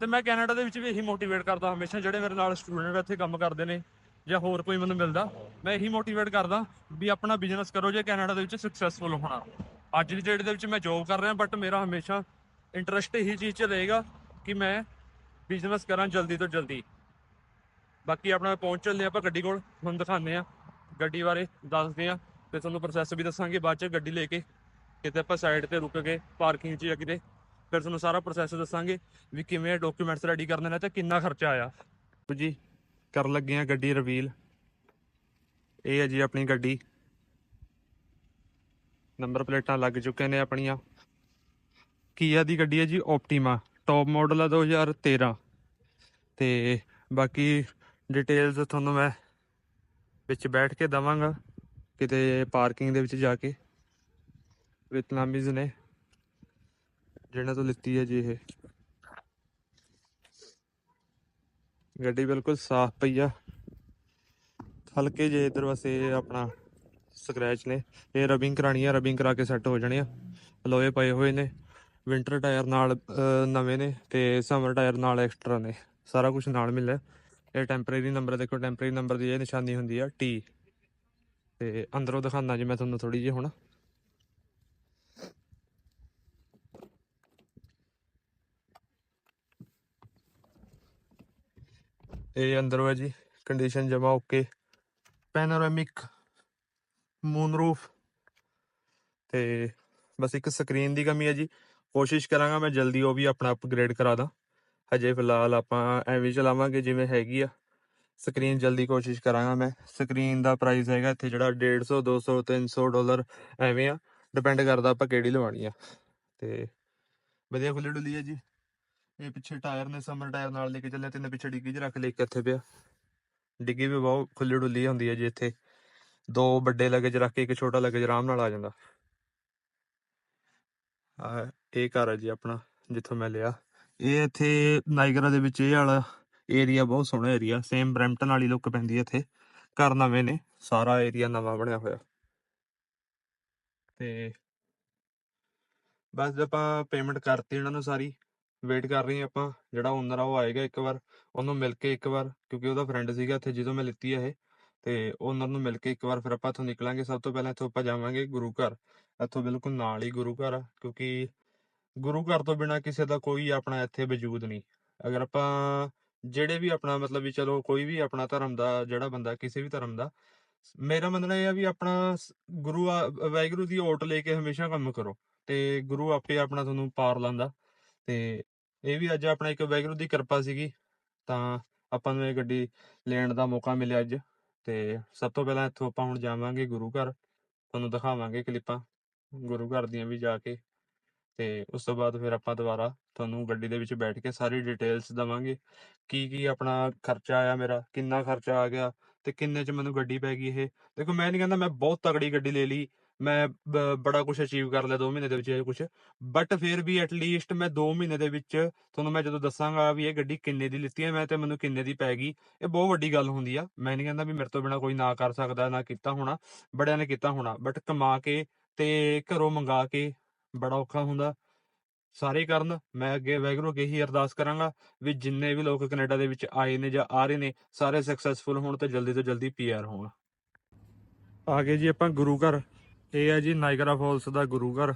A: ਤੇ ਮੈਂ ਕੈਨੇਡਾ ਦੇ ਵਿੱਚ ਵੀ ਇਹੀ ਮੋਟੀਵੇਟ ਕਰਦਾ ਹਮੇਸ਼ਾ, ਜਿਹੜੇ ਮੇਰੇ ਨਾਲ ਸਟੂਡੈਂਟ ਇੱਥੇ ਕੰਮ ਕਰਦੇ ਨੇ ਜਾਂ ਹੋਰ ਕੋਈ ਮੈਨੂੰ ਮਿਲਦਾ, ਮੈਂ ਇਹੀ ਮੋਟੀਵੇਟ ਕਰਦਾ ਵੀ ਆਪਣਾ ਬਿਜ਼ਨਸ ਕਰੋ ਜੇ ਕੈਨੇਡਾ ਦੇ ਵਿੱਚ ਸਕਸੈਸਫੁਲ ਹੋਣਾ। ਅੱਜ ਦੀ ਡੇਟ ਦੇ ਵਿੱਚ ਮੈਂ ਜੋਬ ਕਰ ਰਿਹਾ ਬਟ ਮੇਰਾ ਹਮੇਸ਼ਾ ਇੰਟਰਸਟ ਇਹੀ ਚੀਜ਼ 'ਚ ਰਹੇਗਾ ਕਿ ਮੈਂ ਬਿਜ਼ਨਸ ਕਰਾਂ ਜਲਦੀ ਤੋਂ ਜਲਦੀ। ਬਾਕੀ ਆਪਣਾ ਪਹੁੰਚ ਚੱਲਦੇ ਆਪਾਂ ਗੱਡੀ ਕੋਲ, ਤੁਹਾਨੂੰ ਦਿਖਾਉਂਦੇ ਆ ਗੱਡੀ ਬਾਰੇ ਦੱਸਦੇ ਆ ਤੇ ਤੁਹਾਨੂੰ ਪ੍ਰੋਸੈਸ ਵੀ ਦੱਸਾਂਗੇ, ਬਾਅਦ ਚ ਗੱਡੀ ਲੈ ਕੇ ਕਿਤੇ ਆਪਾਂ ਸਾਈਡ ਤੇ ਰੁਕ ਕੇ ਪਾਰਕਿੰਗ 'ਚ ਜਾਂ ਕਿਤੇ, ਫਿਰ ਤੁਹਾਨੂੰ ਸਾਰਾ ਪ੍ਰੋਸੈਸ ਦੱਸਾਂਗੇ ਵੀ ਕਿਵੇਂ ਡਾਕੂਮੈਂਟਸ ਰੈਡੀ ਕਰਨੇ ਨੇ ਤੇ ਕਿੰਨਾ ਖਰਚਾ ਆਇਆ। ਜੀ ਕਰਨ ਲੱਗੇ ਆ ਗੱਡੀ ਰਿਵੀਲ ਇਹ ਹੈ ਜੀ ਆਪਣੀ ਗੱਡੀ। ਨੰਬਰ ਪਲੇਟਾਂ ਲੱਗ ਚੁੱਕੇ ਨੇ ਆਪਣੀਆਂ। ਕੀਆ ਦੀ ਗੱਡੀ ਹੈ ਜੀ ਓਪਟੀਮਾ ਟੌਪ ਮਾਡਲ ਆ 2013 ਤੇ ਬਾਕੀ ਡਿਟੇਲਸ ਤੁਹਾਨੂੰ ਮੈਂ ਵਿੱਚ ਬੈਠ ਕੇ ਦਵਾਂਗਾ, ਕਿਤੇ ਪਾਰਕਿੰਗ ਦੇ ਵਿੱਚ ਜਾ ਕੇ ਵਿਤਨਾਮੀਜ਼ ਨੇ, ਜਿਹਨਾਂ ਤੋਂ ਲਿੱਤੀ ਹੈ ਜੀ ਇਹ। ਗੱਡੀ ਬਿਲਕੁਲ ਸਾਫ਼ ਪਈ ਆ। ਹਲਕੇ ਜੇ ਇਧਰ ਵਸੇ ਆਪਣਾ ਸਕ੍ਰੈਚ ਨੇ। ਇਹ ਰਬਿੰਗ ਕਰਾਣੀ ਆ ਰਬਿੰਗ ਕਰਾ ਕੇ ਸੈੱਟ ਹੋ ਜਾਣੇ ਆ। ਲੋਏ ਪਏ ਹੋਏ ਨੇ। ਵਿੰਟਰ ਟਾਇਰ ਨਾਲ ਨਵੇਂ ਨੇ ਤੇ ਸਮਰ ਟਾਇਰ ਨਾਲ ਐਕਸਟਰਾ ਨੇ। ਸਾਰਾ ਕੁਝ ਨਾਲ ਮਿਲਿਆ। ਇਹ ਟੈਂਪਰੇਰੀ ਨੰਬਰ ਦੇਖੋ ਟੈਂਪਰੇਰੀ ਨੰਬਰ ਦੀ ਇਹ ਨਿਸ਼ਾਨੀ ਹੁੰਦੀ ਆ ਟੀ ਤੇ ਅੰਦਰੋਂ ਦਿਖਾਉਣਾ ਜੀ ਮੈਂ ਤੁਹਾਨੂੰ ਥੋੜੀ ਜਿਹੀ ਹੁਣ। ਇਹ ਅੰਦਰੋਂ ਹੈ ਜੀ ਕੰਡੀਸ਼ਨ ਜਮਾ ਓਕੇ ਪੈਨੋਰਾਮਿਕ ਮੂਨ ਰੂਫ ਤੇ ਬਸ ਇੱਕ ਸਕਰੀਨ ਦੀ ਕਮੀ ਹੈ ਜੀ। ਕੋਸ਼ਿਸ਼ ਕਰਾਂਗਾ ਮੈਂ ਜਲਦੀ ਉਹ ਵੀ ਆਪਣਾ ਅਪਗ੍ਰੇਡ ਕਰਾ ਦਾਂ। ਹਜੇ ਫਿਲਹਾਲ ਆਪਾਂ ਐਵੇਂ ਚਲਾਵਾਂਗੇ ਜਿਵੇਂ ਹੈਗੀ ਆ। ਸਕਰੀਨ ਜਲਦੀ ਕੋਸ਼ਿਸ਼ ਕਰਾਂਗਾ ਮੈਂ। ਸਕਰੀਨ ਦਾ ਪ੍ਰਾਈਸ ਹੈਗਾ ਇੱਥੇ ਜਿਹੜਾ 150 200 300 ਡਾਲਰ ਐਵੇਂ ਆ। ਡਿਪੈਂਡ ਕਰਦਾ ਆਪਾਂ ਕਿਹੜੀ ਲਵਾਣੀ ਆ। ਤੇ ਵਧੀਆ ਖੁੱਲੀ ਡੁੱਲੀ ਹੈ ਜੀ। ਇਹ ਪਿੱਛੇ ਟਾਇਰ ਨੇ ਸਮਰ ਟਾਇਰ ਨਾਲ ਲੈ ਕੇ ਚੱਲਿਆ ਤਿੰਨ ਪਿੱਛੇ ਡਿੱਗੀ 'ਚ ਰੱਖ ਲਈ ਇੱਕ ਇੱਥੇ ਪਿਆ। ਡਿੱਗੀ ਵੀ ਬਹੁਤ ਖੁੱਲੀ ਡੁੱਲੀ ਹੁੰਦੀ ਹੈ ਜੀ ਇੱਥੇ। ਦੋ ਵੱਡੇ ਲਗੇਜ ਰੱਖ ਕੇ ਇੱਕ ਛੋਟਾ ਲਗੇਜ ਆਰਾਮ ਨਾਲ ਆ ਜਾਂਦਾ। ਆ ਇਹ ਘਰ ਹੈ ਜੀ ਆਪਣਾ, ਜਿੱਥੋਂ ਮੈਂ ਲਿਆ। ਇਹ ਇੱਥੇ ਨਾਇਗਰਾ ਦੇ ਵਿੱਚ ਇਹ ਵਾਲਾ ਏਰੀਆ ਬਹੁਤ ਸੋਹਣਾ ਏਰੀਆ ਸੇਮ ਬ੍ਰੈਂਪਟਨ ਵਾਲੀ ਲੁੱਕ ਪੈਂਦੀ ਹੈ ਇੱਥੇ। ਘਰ ਨਵੇਂ ਨੇ, ਸਾਰਾ ਏਰੀਆ ਨਵਾਂ ਬਣਿਆ ਹੋਇਆ। ਤੇ ਬਸ ਆਪਾਂ ਪੇਮੈਂਟ ਕਰਤੀ ਇਹਨਾਂ ਨੂੰ ਸਾਰੀ ਵੇਟ ਕਰ ਰਹੇ ਆਪਾਂ, ਜਿਹੜਾ ਓਨਰ ਆ ਉਹ ਆਏਗਾ ਇੱਕ ਵਾਰ, ਉਹਨੂੰ ਮਿਲ ਕੇ ਇੱਕ ਵਾਰ, ਕਿਉਂਕਿ ਉਹਦਾ ਫਰੈਂਡ ਸੀਗਾ ਇੱਥੇ ਜਦੋਂ ਮੈਂ ਲਿੱਤੀ ਆ ਇਹ। ਤੇ ਓਨਰ ਨੂੰ ਮਿਲ ਕੇ ਇੱਕ ਵਾਰ ਫਿਰ ਆਪਾਂ ਇੱਥੋਂ ਨਿਕਲਾਂਗੇ, ਸਭ ਤੋਂ ਪਹਿਲਾਂ ਇੱਥੋਂ ਆਪਾਂ ਜਾਵਾਂਗੇ ਗੁਰੂ ਘਰ। ਇੱਥੋਂ ਬਿਲਕੁਲ ਨਾਲ ਹੀ ਗੁਰੂ ਘਰ ਆ, ਕਿਉਂਕਿ ਗੁਰੂ ਘਰ ਤੋਂ ਬਿਨਾ ਕਿਸੇ ਦਾ ਕੋਈ ਆਪਣਾ ਇੱਥੇ ਵਜੂਦ ਨਹੀਂ। ਅਗਰ ਆਪਾਂ ਜਿਹੜੇ ਵੀ ਆਪਣਾ ਮਤਲਬ ਵੀ ਚਲੋ ਕੋਈ ਵੀ ਆਪਣਾ ਧਰਮ ਦਾ ਜਿਹੜਾ ਬੰਦਾ ਕਿਸੇ ਵੀ ਧਰਮ ਦਾ, ਮੇਰਾ ਮੰਨਣਾ ਇਹ ਆ ਵੀ ਆਪਣਾ ਗੁਰੂ ਆ- ਵਾਹਿਗੁਰੂ ਦੀ ਓਟ ਲੈ ਕੇ ਹਮੇਸ਼ਾ ਕੰਮ ਕਰੋ ਤੇ ਗੁਰੂ ਆਪੇ ਆਪਣਾ ਤੁਹਾਨੂੰ ਪਾਰ ਲਾਂਦਾ ਤੇ ਇਹ ਵੀ ਅੱਜ ਆਪਣਾ ਇੱਕ ਵਾਹਿਗੁਰੂ ਦੀ ਕਿਰਪਾ ਸੀਗੀ, ਤਾਂ ਆਪਾਂ ਨੂੰ ਇਹ ਗੱਡੀ ਲੈਣ ਦਾ ਮੌਕਾ ਮਿਲਿਆ ਅੱਜ। ਤੇ ਸਭ ਤੋਂ ਪਹਿਲਾਂ ਇੱਥੋਂ ਆਪਾਂ ਹੁਣ ਜਾਵਾਂਗੇ ਗੁਰੂ ਘਰ, ਤੁਹਾਨੂੰ ਦਿਖਾਵਾਂਗੇ ਕਲਿੱਪਾਂ ਗੁਰੂ ਘਰ ਦੀਆਂ ਵੀ ਜਾ ਕੇ। ਤੇ ਉਸ ਤੋਂ ਬਾਅਦ ਫਿਰ ਆਪਾਂ ਦੁਬਾਰਾ ਤੁਹਾਨੂੰ ਗੱਡੀ ਦੇ ਵਿੱਚ ਬੈਠ ਕੇ ਸਾਰੀ ਡਿਟੇਲਸ ਦਵਾਂਗੇ। ਕੀ ਕੀ ਆਪਣਾ ਖਰਚਾ ਆਇਆ ਮੇਰਾ, ਕਿੰਨਾ ਖਰਚਾ ਆ ਗਿਆ ਤੇ ਕਿੰਨੇ ਚ ਮੈਨੂੰ ਗੱਡੀ ਪੈ ਗਈ ਇਹ। ਦੇਖੋ ਮੈਂ ਨਹੀਂ ਕਹਿੰਦਾ ਮੈਂ ਬਹੁਤ ਤਗੜੀ ਗੱਡੀ ਲੈ ਲਈ, ਮੈਂ ਬ- ਬੜਾ ਕੁਝ ਅਚੀਵ ਕਰ ਲਿਆ 2 ਮਹੀਨੇ ਦੇ ਵਿੱਚ ਇਹ ਕੁਝ ਬਟ ਫਿਰ ਵੀ ਐਟਲੀਸਟ ਮੈਂ 2 ਮਹੀਨੇ ਦੇ ਵਿੱਚ ਤੁਹਾਨੂੰ ਮੈਂ ਜਦੋਂ ਦੱਸਾਂਗਾ ਵੀ ਇਹ ਗੱਡੀ ਕਿੰਨੇ ਦੀ ਲਿੱਤੀ ਹੈ, ਮੈਂ ਤੇ ਮੈਨੂੰ ਕਿੰਨੇ ਦੀ ਪੈ ਗਈ, ਇਹ ਬਹੁਤ ਵੱਡੀ ਗੱਲ ਹੁੰਦੀ ਆ। ਮੈਂ ਨਹੀਂ ਕਹਿੰਦਾ ਵੀ ਮੇਰੇ ਤੋਂ ਬਿਨਾ ਕੋਈ ਨਾ ਕਰ ਸਕਦਾ, ਨਾ ਕੀਤਾ ਹੋਣਾ, ਬੜਿਆਂ ਨੇ ਕੀਤਾ ਹੋਣਾ ਬਟ ਕਮਾ ਕੇ ਤੇ ਘਰੋਂ ਮੰਗਾ ਕੇ ਬੜਾ ਔਖਾ ਹੁੰਦਾ। ਸਾਰੇ ਕਰਨ, ਮੈਂ ਅੱਗੇ ਵੈਗਰੂ ਅੱਗੇ ਹੀ ਅਰਦਾਸ ਕਰਾਂਗਾ ਵੀ ਜਿੰਨੇ ਵੀ ਲੋਕ ਕੈਨੇਡਾ ਦੇ ਵਿੱਚ ਆਏ ਨੇ ਜਾਂ ਆ ਰਹੇ ਨੇ, ਸਾਰੇ ਸਕਸੈਸਫੁਲ ਹੋਣ ਤੇ ਜਲਦੀ ਤੋਂ ਜਲਦੀ ਪੀਆਰ ਹੋਣ। ਆ ਗਏ ਜੀ ਆਪਾਂ ਗੁਰੂ ਘਰ, ਇਹ ਹੈ ਜੀ ਨਾਇਗਰਾ ਫਾਲਸ ਦਾ ਗੁਰੂ ਘਰ।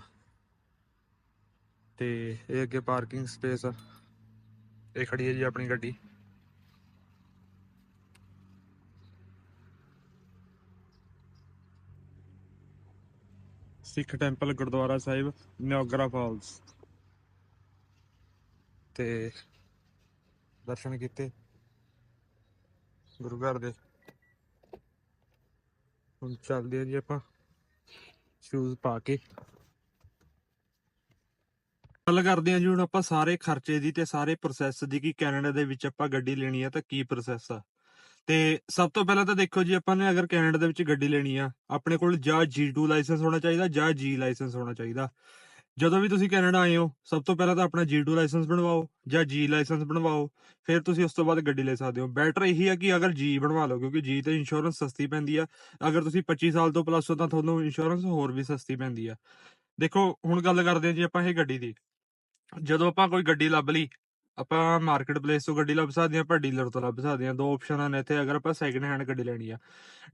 A: ਤੇ ਇਹ ਅੱਗੇ ਪਾਰਕਿੰਗ ਸਪੇਸ ਆ। ਇਹ ਖੜੀ ਹੈ ਜੀ ਆਪਣੀ ਗੱਡੀ। Sikh temple Gurdwara Sahib, Niagara Falls. ਤੇ ਦਰਸ਼ਨ ਕੀਤੇ। ਗੁਰੂ ਘਰ ਦੇ। ਹੁਣ ਚੱਲਦੇ ਆ ਜੀ ਆਪਾਂ। ਸ਼ੂਜ਼ ਪਾ ਕੇ। ਗੱਲ ਕਰਦੇ ਆ ਜੀ ਹੁਣ ਆਪਾਂ ਸਾਰੇ ਖਰਚੇ ਦੀ ਤੇ ਸਾਰੇ ਪ੍ਰੋਸੈਸ ਦੀ, ਕਿ ਕੈਨੇਡਾ ਦੇ ਵਿੱਚ ਆਪਾਂ ਗੱਡੀ ਲੈਣੀ ਆ ਤਾਂ ਕੀ ਪ੍ਰੋਸੈਸ ਆ? ਤੇ ਸਭ ਤੋਂ ਪਹਿਲਾਂ ਤਾਂ ਦੇਖੋ ਜੀ, ਆਪਾਂ ਨੇ ਅਗਰ ਕੈਨੇਡਾ ਦੇ ਵਿੱਚ ਗੱਡੀ ਲੈਣੀ ਆ, ਆਪਣੇ ਕੋਲ ਜਾਂ G2 ਲਾਇਸੈਂਸ ਹੋਣਾ ਚਾਹੀਦਾ ਜਾਂ G ਲਾਇਸੈਂਸ ਹੋਣਾ ਚਾਹੀਦਾ। ਜਦੋਂ ਵੀ ਤੁਸੀਂ ਕੈਨੇਡਾ ਆਏ ਹੋ, ਸਭ ਤੋਂ ਪਹਿਲਾਂ ਤਾਂ ਆਪਣਾ G2 ਲਾਇਸੈਂਸ ਬਣਵਾਓ ਜਾਂ G ਲਾਇਸੈਂਸ ਬਣਵਾਓ, ਫਿਰ ਤੁਸੀਂ ਉਸ ਤੋਂ ਬਾਅਦ ਗੱਡੀ ਲੈ ਸਕਦੇ ਹੋ। ਬੈਟਰ ਇਹੀ ਆ ਕਿ ਅਗਰ G ਬਣਵਾ ਲਓ, ਕਿਉਂਕਿ G ਤੇ ਇੰਸ਼ੋਰੈਂਸ ਸਸਤੀ ਪੈਂਦੀ ਆ। ਅਗਰ ਤੁਸੀਂ 25 ਸਾਲ ਤੋਂ ਪਲੱਸ ਹੋ ਤਾਂ ਤੁਹਾਨੂੰ ਇੰਸ਼ੋਰੈਂਸ ਹੋਰ ਵੀ ਸਸਤੀ ਪੈਂਦੀ ਆ। ਦੇਖੋ, ਹੁਣ ਗੱਲ ਕਰਦੇ ਹਾਂ ਜੀ ਆਪਾਂ ਇਹ ਗੱਡੀ ਦੀ। ਜਦੋਂ ਆਪਾਂ ਕੋਈ ਗੱਡੀ ਲੱਭ ਲਈ ਆਪਾਂ ਮਾਰਕੀਟ ਪਲੇਸ ਤੋਂ ਗੱਡੀ ਲੱਭ ਸਕਦੇ ਹਾਂ ਆਪਾਂ ਡੀਲਰ ਤੋਂ ਲੱਭ ਸਕਦੇ ਹਾਂ ਦੋ ਆਪਸ਼ਨਾਂ ਨੇ ਇੱਥੇ, ਅਗਰ ਆਪਾਂ ਸੈਕਿੰਡ ਹੈਂਡ ਗੱਡੀ ਲੈਣੀ ਆ।